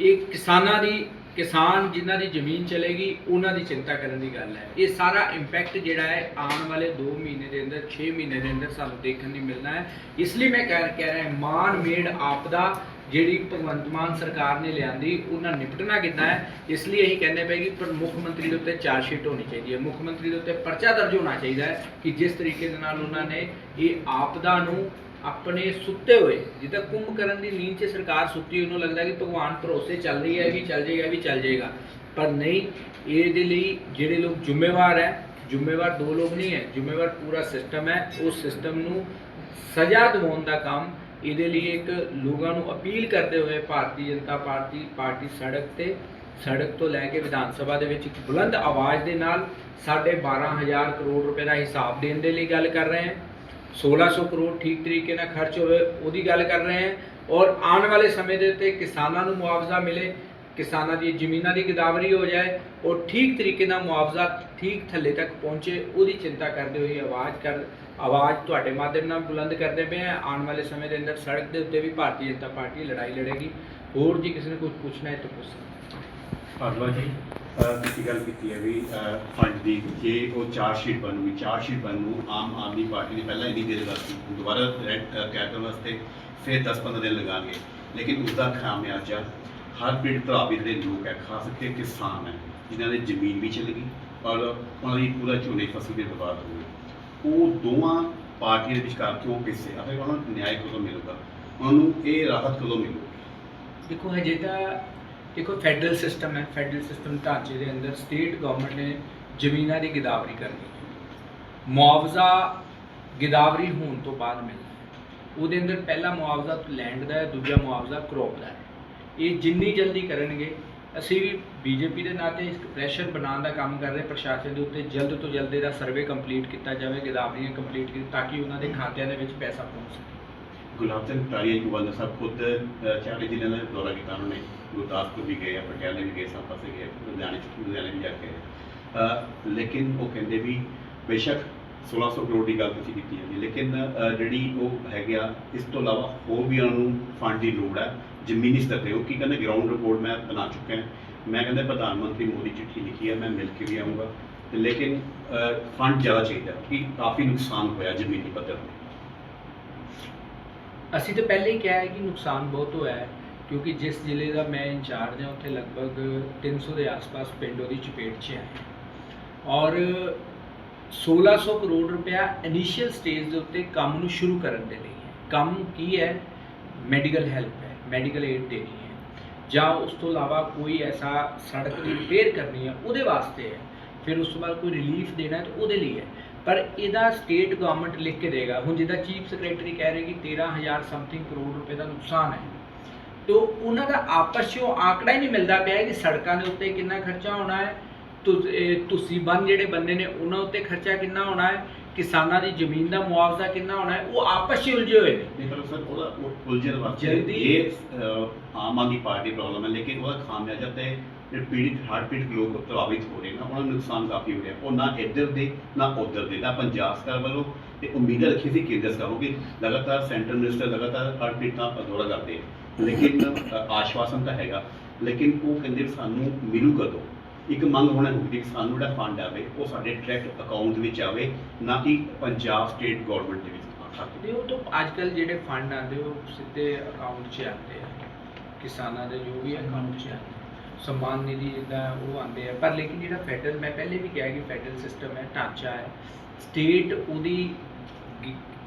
ਇਹ ਕਿਸਾਨਾਂ ਦੀ ਕਿਸਾਨ ਜਿਨ੍ਹਾਂ ਦੀ ਜ਼ਮੀਨ ਚਲੇਗੀ, ਉਹਨਾਂ ਦੀ ਚਿੰਤਾ ਕਰਨ ਦੀ ਗੱਲ ਹੈ। ਇਹ ਸਾਰਾ ਇੰਪੈਕਟ ਜਿਹੜਾ ਹੈ, ਆਉਣ ਵਾਲੇ 2 ਮਹੀਨੇ ਦੇ ਅੰਦਰ 6 ਮਹੀਨੇ ਦੇ ਅੰਦਰ ਸਾਨੂੰ ਦੇਖਣ ਨੂੰ ਮਿਲਣਾ ਹੈ। ਇਸ ਲਈ ਮੈਂ ਕਹਿ ਕਹਿ ਰਿਹਾ ਮਾਨ ਮੇਡ ਆਪਦਾ, ਜਿਹੜੀ ਭਗਵੰਤ ਮਾਨ ਸਰਕਾਰ ਨੇ ਲਿਆਂਦੀ, ਉਹਨਾਂ ਨਿਪਟਣਾ ਕਿੱਦਾਂ ਹੈ? ਇਸ ਲਈ ਇਹੀ ਕਹਿੰਦੇ ਪਏ ਕਿ ਪਰ ਮੁੱਖ ਮੰਤਰੀ ਦੇ ਉੱਤੇ ਚਾਰਜ ਸ਼ੀਟ ਹੋਣੀ ਚਾਹੀਦੀ ਹੈ। ਮੁੱਖ ਮੰਤਰੀ ਦੇ ਉੱਤੇ ਪਰਚਾ ਦਰਜ ਹੋਣਾ ਚਾਹੀਦਾ ਹੈ ਕਿ ਜਿਸ ਤਰੀਕੇ ਦੇ ਨਾਲ ਉਹਨਾਂ ਨੇ ਇਹ ਆਪਦਾ ਨੂੰ ਆਪਣੇ ਸੁੱਤੇ ਹੋਏ, ਜਿੱਦਾਂ ਕੁੰਭਕਰਨ ਦੀ ਨੀਂਦ 'ਚ ਸਰਕਾਰ ਸੁੱਤੀ ਉਹਨੂੰ ਲੱਗਦਾ ਕਿ ਭਗਵਾਨ ਭਰੋਸੇ ਚੱਲ ਰਹੀ ਹੈ ਵੀ ਚੱਲ ਜਾਏਗਾ ਵੀ ਚੱਲ ਜਾਏਗਾ। ਪਰ ਨਹੀਂ, ਇਹਦੇ ਲਈ ਜਿਹੜੇ ਲੋਕ ਜ਼ਿੰਮੇਵਾਰ ਹੈ, ਜ਼ਿੰਮੇਵਾਰ ਦੋ ਲੋਕ ਨਹੀਂ ਹੈ, ਜ਼ਿੰਮੇਵਾਰ ਪੂਰਾ ਸਿਸਟਮ ਹੈ ਉਸ ਸਿਸਟਮ ਨੂੰ ਸਜ਼ਾ ਦਿਵਾਉਣ ਦਾ ਕੰਮ ਇਹਦੇ ਲਈ ਇੱਕ ਲੋਕਾਂ ਨੂੰ ਅਪੀਲ ਕਰਦੇ ਹੋਏ ਭਾਰਤੀ ਜਨਤਾ ਪਾਰਟੀ ਪਾਰਟੀ ਸੜਕ ਤੇ, ਸੜਕ ਤੋਂ ਲੈ ਕੇ ਵਿਧਾਨ ਸਭਾ ਦੇ ਵਿੱਚ ਇੱਕ ਬੁਲੰਦ ਆਵਾਜ਼ ਦੇ ਨਾਲ ਸਾਡੇ 12000 ਕਰੋੜ ਰੁਪਏ ਦਾ ਹਿਸਾਬ ਦੇਣ ਦੇ ਲਈ ਗੱਲ ਕਰ ਰਹੇ ਹਾਂ। 1600 ਕਰੋੜ ਠੀਕ ਤਰੀਕੇ ਨਾਲ ਖਰਚ ਹੋਵੇ, ਉਹਦੀ ਗੱਲ ਕਰ ਰਹੇ ਹਾਂ। ਔਰ ਆਉਣ ਵਾਲੇ ਸਮੇਂ ਦੇ ਉੱਤੇ ਕਿਸਾਨਾਂ ਨੂੰ ਮੁਆਵਜ਼ਾ ਮਿਲੇ, ਕਿਸਾਨਾਂ ਦੀ ਜ਼ਮੀਨਾਂ ਦੀ ਗਿਦਾਵਰੀ ਹੋ ਜਾਏ ਔਰ ਠੀਕ ਤਰੀਕੇ ਨਾਲ ਮੁਆਵਜ਼ਾ ਠੀਕ ਥੱਲੇ ਤੱਕ ਪਹੁੰਚੇ, ਉਹਦੀ ਚਿੰਤਾ ਕਰਦੇ ਹੋਏ ਆਵਾਜ਼ ਕਰ, ਆਵਾਜ਼ ਤੁਹਾਡੇ ਮਾਧਿਅਮ ਨਾਲ ਬੁਲੰਦ ਕਰਦੇ ਪਏ ਹਾਂ। ਆਉਣ ਵਾਲੇ ਸਮੇਂ ਦੇ ਅੰਦਰ ਸੜਕ ਦੇ ਉੱਤੇ ਵੀ ਭਾਰਤੀ ਜਨਤਾ ਪਾਰਟੀ ਲੜਾਈ ਲੜੇਗੀ। ਹੋਰ ਜੀ ਕਿਸੇ ਨੇ ਕੁਝ ਪੁੱਛਣਾ ਹੈ ਤਾਂ ਪੁੱਛ ਸਕਦਾ ਭਾਰਦਵਾ ਜੀ। ਤੁਸੀਂ ਗੱਲ ਕੀਤੀ ਹੈ ਵੀ ਫੰਡ ਦੀ ਜੇ ਉਹ ਚਾਰਜ ਸ਼ੀਟ ਬਣੂਗੀ, ਚਾਰਜ ਸ਼ੀਟ ਬਣਨ ਆਮ ਆਦਮੀ ਪਾਰਟੀ ਨੇ ਪਹਿਲਾਂ ਇੰਨੀ ਦੇਰ ਲਗਾਤੀ ਦੁਬਾਰਾ ਕਹਿ ਵਾਸਤੇ ਫਿਰ 10-15 ਦਿਨ ਲਗਾਣਗੇ ਲੇਕਿਨ ਉਸ ਦਾ ਖਾਮਿਆਜਾ, ਹਰ ਪਿੰਡ ਪ੍ਰਭਾਵਿਤ ਦੇ ਲੋਕ ਹੈ, ਖਾਸ ਕਰਕੇ ਕਿਸਾਨ ਹੈ, ਜਿਨ੍ਹਾਂ ਦੀ ਜ਼ਮੀਨ ਵੀ ਚਲੀ ਗਈ ਔਰ ਉਹਨਾਂ ਦੀ ਪੂਰਾ ਝੋਨੇ ਫਸਲ ਵੀ ਬਰਬਾਦ ਹੋ ਗਈ। ਉਹ ਦੋਵਾਂ ਪਾਰਟੀਆਂ ਦੇ ਵਿਚਕਾਰ ਕਿਉਂ ਪਿੱਛੇ ਅਤੇ ਉਹਨਾਂ ਨੂੰ ਨਿਆਂ ਕਦੋਂ ਮਿਲੂਗਾ, ਉਹਨਾਂ ਨੂੰ ਇਹ ਰਾਹਤ ਕਦੋਂ ਮਿਲੂਗੀ? ਦੇਖੋ ਹਜੇ ਤਾਂ ਦੇਖੋ ਫੈਡਰਲ ਸਿਸਟਮ ਹੈ। ਫੈਡਰਲ ਸਿਸਟਮ ਢਾਂਚੇ ਦੇ ਅੰਦਰ ਸਟੇਟ ਗਵਰਨਮੈਂਟ ਨੇ ਜ਼ਮੀਨਾਂ ਦੀ ਗਿਦਾਵਰੀ ਕਰਨੀ ਮੁਆਵਜ਼ਾ ਗਿਦਾਵਰੀ ਹੋਣ ਤੋਂ ਬਾਅਦ ਮਿਲਦਾ ਹੈ। ਉਹਦੇ ਅੰਦਰ ਪਹਿਲਾ ਮੁਆਵਜ਼ਾ ਲੈਂਡ ਦਾ ਹੈ, ਦੂਜਾ ਮੁਆਵਜ਼ਾ ਕਰੋਪ ਦਾ ਹੈ। ਇਹ ਜਿੰਨੀ ਜਲਦੀ ਕਰਨਗੇ, ਅਸੀਂ ਵੀ ਬੀਜੇਪੀ ਦੇ ਨਾਤੇ ਇੱਕ ਪ੍ਰੈਸ਼ਰ ਬਣਾਉਣ ਦਾ ਕੰਮ ਕਰ ਰਹੇ ਪ੍ਰਸ਼ਾਸਨ ਦੇ ਉੱਤੇ ਜਲਦ ਤੋਂ ਜਲਦ ਇਹਦਾ ਸਰਵੇ ਕੰਪਲੀਟ ਕੀਤਾ ਜਾਵੇ, ਗਿਦਾਵਰੀਆਂ ਕੰਪਲੀਟ ਕੀਤੀ ਤਾਂ ਕਿ ਉਹਨਾਂ ਦੇ ਖਾਤਿਆਂ ਦੇ ਵਿੱਚ ਪੈਸਾ ਪਹੁੰਚ ਸਕੇ। ਗੁਲਾਬ ਸਿੰਘ ਕਾਲੀਆ ਜੁਵਾਲ ਸਾਹਿਬ ਖੁਦ ਚਾਰੇ ਜ਼ਿਲ੍ਹਿਆਂ ਦਾ ਦੌਰਾ ਕੀਤਾ ਉਹਨਾਂ ਨੇ। ਗੁਰਦਾਸਪੁਰ ਵੀ ਗਏ ਆ ਪਟਿਆਲੇ ਵੀ ਗਏ ਸਭ ਪਾਸੇ ਗਏ ਲੁਧਿਆਣੇ ਚ, ਲੁਧਿਆਣੇ ਵੀ ਜਾ ਕੇ ਲੇਕਿਨ ਉਹ ਕਹਿੰਦੇ ਵੀ ਬੇਸ਼ੱਕ 1600 ਕਰੋੜ ਦੀ ਗੱਲ ਤੁਸੀਂ ਕੀਤੀ ਹੈ। ਲੇਕਿਨ ਜਿਹੜੀ ਉਹ ਹੈਗੇ ਇਸ ਤੋਂ ਇਲਾਵਾ ਹੋਰ ਵੀ ਉਹਨਾਂ ਨੂੰ ਫੰਡ ਦੀ ਲੋੜ ਹੈ। ਜ਼ਮੀਨੀ ਸਤਰ ਤੇ, ਉਹ ਕੀ ਕਹਿੰਦੇ ਗਰਾਊਂਡ ਰਿਪੋਰਟ ਮੈਂ ਬਣਾ ਚੁੱਕਾ ਮੈਂ ਕਹਿੰਦਾ, ਪ੍ਰਧਾਨ ਮੰਤਰੀ ਮੋਦੀ ਚਿੱਠੀ ਲਿਖੀ ਹੈ, ਮੈਂ ਮਿਲ ਕੇ ਵੀ ਆਊਂਗਾ। ਤੇ ਲੇਕਿਨ ਫੰਡ ਜ਼ਿਆਦਾ ਚਾਹੀਦਾ ਕਿ ਕਾਫੀ ਨੁਕਸਾਨ ਹੋਇਆ ਜ਼ਮੀਨੀ ਪੱਧਰ ਤੇ। ਅਸੀਂ ਤਾਂ ਪਹਿਲੇ ਹੀ ਕਿਹਾ ਹੈ ਕਿ ਨੁਕਸਾਨ ਬਹੁਤ ਹੋਇਆ ਹੈ। ਕਿਉਂਕਿ ਜਿਸ ਜ਼ਿਲ੍ਹੇ ਦਾ ਮੈਂ ਇੰਚਾਰਜ ਹਾਂ, ਉੱਥੇ ਲਗਭਗ 300 ਦੇ ਆਸ-ਪਾਸ ਪਿੰਡ ਉਹਦੀ ਚਪੇਟ 'ਚ ਆਏ ਔਰ 1600 ਕਰੋੜ ਰੁਪਇਆ ਇਨੀਸ਼ੀਅਲ ਸਟੇਜ ਦੇ ਉੱਤੇ ਕੰਮ ਨੂੰ ਸ਼ੁਰੂ ਕਰਨ ਦੇ ਲਈ ਹੈ। ਕੰਮ ਕੀ ਹੈ? ਮੈਡੀਕਲ ਹੈਲਪ ਹੈ ਮੈਡੀਕਲ ਏਡ ਦੇਣੀ ਹੈ। ਜਾਂ ਉਸ ਤੋਂ ਇਲਾਵਾ ਕੋਈ ਐਸਾ ਸੜਕ ਦੀ ਰਿਪੇਅਰ ਕਰਨੀ ਹੈ, ਉਹਦੇ ਵਾਸਤੇ ਹੈ। ਫਿਰ ਉਸ ਤੋਂ ਬਾਅਦ ਕੋਈ ਰਿਲੀਫ ਦੇਣਾ ਤਾਂ ਉਹਦੇ ਲਈ ਹੈ। ਪਰ ਇਹਦਾ ਸਟੇਟ ਗਵਰਨਮੈਂਟ ਲਿਖ ਕੇ ਦੇਗਾ। ਹੁਣ ਜਿੱਦਾਂ ਚੀਫ ਸੈਕਟਰੀ ਕਹਿ ਰਹੇ ਕਿ 13000 ਸਮਥਿੰਗ ਕਰੋੜ ਰੁਪਏ ਦਾ ਨੁਕਸਾਨ ਹੈ। ਤੋ ਉਹਨਾਂ ਦਾ ਆਪਸ 'ਚੋਂ ਆંકੜਾ ਹੀ ਨਹੀਂ ਮਿਲਦਾ ਪਿਆ ਕਿ ਸੜਕਾਂ ਦੇ ਉੱਤੇ ਕਿੰਨਾ ਖਰਚਾ ਹੋਣਾ ਹੈ ਤੁਸੀਂ ਬੰਨ ਜਿਹੜੇ ਬੰਦੇ ਨੇ ਉਹਨਾਂ ਉੱਤੇ ਖਰਚਾ ਕਿੰਨਾ ਹੋਣਾ ਹੈ ਕਿਸਾਨਾਂ ਦੀ ਜ਼ਮੀਨ ਦਾ ਮੁਆਵਜ਼ਾ ਕਿੰਨਾ ਹੋਣਾ ਹੈ ਉਹ ਆਪਸ 'ਚ ਉਲਝੇ ਹੋਏ ਨੇ। ਨਹੀਂ ਪਰ ਸਰ ਉਹਦਾ ਉਹ ਉਲਝਣ ਵਾਸਤੇ ਇਹ ਆਮ ਆਦਮੀ ਪਾਰਟੀ ਪ੍ਰੋਬਲਮ ਹੈ ਲੇਕਿਨ ਉਹਦਾ ਖਾਮਿਆਜਾ ਤੇ ਜਿਹੜੇ ਪੀੜਿਤ ਹਰ ਪੀੜਿਤ ਲੋਕ ਪ੍ਰਭਾਵਿਤ ਹੋ ਰਹੇ ਨੇ ਉਹਨਾਂ ਨੂੰ ਨੁਕਸਾਨ ਕਾਫੀ ਹੋ ਰਿਹਾ ਉਹ ਨਾ ਇੱਧਰ ਦੇ ਨਾ ਉੱਧਰ ਦੇ ਨਾ ਪੰਜਾਬ ਸਰਕਾਰ ਵੱਲੋਂ ਤੇ ਉਮੀਦਾਂ ਰੱਖੀ ਸੀ ਕੇਂਦਰ ਸਰਕਾਰ ਕਿ ਲਗਾਤਾਰ ਸੈਂਟਰਲ ਮਿਨਿਸਟਰ ਲਗਾਤਾਰ ਹਰ ਪੀੜਤਾਂ ਦਾ ਦੌਰਾ ਕਰਦੇ ਆ। ਲੇਕਿਨ ਆਸ਼ਵਾਸਨ ਤਾਂ ਹੈਗਾ। ਲੇਕਿਨ ਉਹ ਕਹਿੰਦੇ ਸਾਨੂੰ ਮਿਲੂ ਕਦੋਂ? ਇੱਕ ਮੰਗ ਹੋਣਾ ਹੋਊਗੀ ਕਿ ਸਾਨੂੰ ਜਿਹੜਾ ਫੰਡ ਆਵੇ, ਉਹ ਸਾਡੇ ਡਾਇਰੈਕਟ ਅਕਾਊਂਟ ਵਿੱਚ ਆਵੇ, ਨਾ ਕਿ ਪੰਜਾਬ ਸਟੇਟ ਗਵਰਨਮੈਂਟ ਦੇ ਵਿੱਚ ਖਾਤੇ ਉਹ ਤੋਂ ਅੱਜ ਕੱਲ ਜਿਹੜੇ ਫੰਡ ਆਉਂਦੇ, ਉਹ ਸਿੱਧੇ ਅਕਾਊਂਟ 'ਚ ਆਉਂਦੇ ਆ। ਕਿਸਾਨਾਂ ਦੇ ਜੋ ਵੀ ਅਕਾਊਂਟ 'ਚ ਆਉਂਦੇ ਸਨਮਾਨ ਨਿਧੀ ਜਿੱਦਾਂ ਉਹ ਆਉਂਦੇ ਆ। ਪਰ ਲੇਕਿਨ ਜਿਹੜਾ ਫੈਡਰਲ ਮੈਂ ਪਹਿਲੇ ਵੀ ਕਿਹਾ ਕਿ ਫੈਡਰਲ ਸਿਸਟਮ ਹੈ, ਢਾਂਚਾ ਹੈ। ਸਟੇਟ ਉਹਦੀ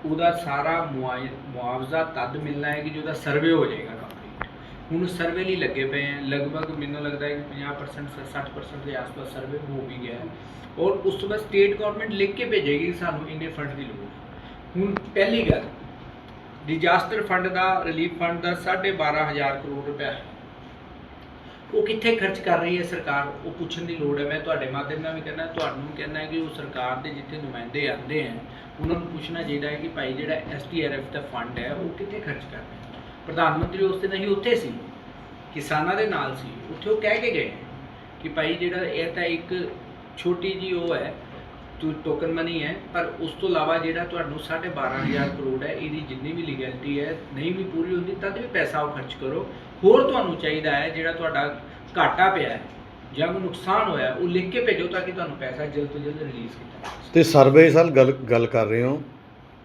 ਉਹਦਾ ਸਾਰਾ ਮੁਆਇ- ਮੁਆਵਜ਼ਾ ਤਦ ਮਿਲਣਾ ਹੈ ਕਿ ਜਿਹਦਾ ਸਰਵੇ ਹੋ ਜਾਏਗਾ ਕੰਪਲੀਟ ਹੁਣ ਸਰਵੇ ਲਈ ਲੱਗੇ ਪਏ ਹੈ। ਲਗਭਗ ਮੈਨੂੰ ਲੱਗਦਾ ਹੈ ਕਿ 50% ਸ- 60% ਦੇ ਆਸ-ਪਾਸ ਸਰਵੇ ਹੋ ਵੀ ਗਿਆ ਔਰ ਉਸ ਤੋਂ ਬਾਅਦ ਸਟੇਟ ਗਵਰਨਮੈਂਟ ਲਿਖ ਕੇ ਭੇਜੇਗੀ ਕਿ ਸਾਨੂੰ ਇੰਨੇ ਫੰਡ ਦੀ ਲੋੜ ਹੁਣ ਪਹਿਲੀ ਗੱਲ ਡਿਜ਼ਾਸਟਰ ਫੰਡ ਦਾ ਰਿਲੀਫ ਫੰਡ ਦਾ 12500 ਕਰੋੜ ਰੁਪਏ ਹੈ। ਉਹ ਕਿੱਥੇ ਖਰਚ ਕਰ ਰਹੀ ਹੈ ਸਰਕਾਰ? ਉਹ ਪੁੱਛਣ ਦੀ ਲੋੜ ਹੈ। ਮੈਂ ਤੁਹਾਡੇ ਮਾਧਿਅਮ ਨਾਲ ਵੀ ਕਹਿੰਦਾ, ਤੁਹਾਨੂੰ ਕਹਿੰਦਾ ਕਿ ਉਹ ਸਰਕਾਰ ਦੇ ਜਿੱਥੇ ਨੁਮਾਇੰਦੇ ਆਉਂਦੇ ਹੈ, ਉਹਨਾਂ ਨੂੰ ਪੁੱਛਣਾ ਚਾਹੀਦਾ ਹੈ ਕਿ ਭਾਈ ਜਿਹੜਾ ਐਸਟੀਆਰਐਫ ਦਾ ਫੰਡ ਹੈ, ਉਹ ਕਿੱਥੇ ਖਰਚ ਕਰ ਰਹੇ ਪ੍ਰਧਾਨ ਮੰਤਰੀ ਉਸ ਦਿਨ ਅਸੀਂ ਉੱਥੇ ਸੀ। ਕਿਸਾਨਾਂ ਦੇ ਨਾਲ ਸੀ। ਉੱਥੇ ਉਹ ਕਹਿ ਕੇ ਗਏ ਕਿ ਭਾਈ ਜਿਹੜਾ ਇਹ ਤਾਂ ਇੱਕ ਛੋਟੀ ਜੀ ਉਹ ਹੈ ਟੂ ਟੋਕਨ ਮਨੀ ਹੈ, ਪਰ ਉਸ ਤੋਂ ਇਲਾਵਾ ਜਿਹੜਾ ਤੁਹਾਨੂੰ 12500 ਕਰੋੜ ਹੈ, ਇਹਦੀ ਜਿੰਨੀ ਵੀ ਲੀਗੈਲਿਟੀ ਹੈ, ਨਹੀਂ ਵੀ ਪੂਰੀ ਹੁੰਦੀ, ਤਦ ਵੀ ਪੈਸਾ ਉਹ ਖਰਚ ਕਰੋ। ਹੋਰ ਤੁਹਾਨੂੰ ਚਾਹੀਦਾ ਹੈ ਜਿਹੜਾ ਤੁਹਾਡਾ ਘਾਟਾ ਪਿਆ ਹੈ ਜਾਂ ਕੋਈ ਨੁਕਸਾਨ ਹੋਇਆ ਉਹ ਲਿਖ ਕੇ ਭੇਜੋ ਤਾਂ ਕਿ ਤੁਹਾਨੂੰ ਪੈਸਾ ਜਲਦ ਤੋਂ ਜਲਦ ਰਿਲੀਜ਼ ਕੀਤਾ ਜਾ ਤੇ ਸਰਵੇ ਸਾਲ ਗੱਲ ਗੱਲ ਕਰ ਰਹੇ ਹੋ।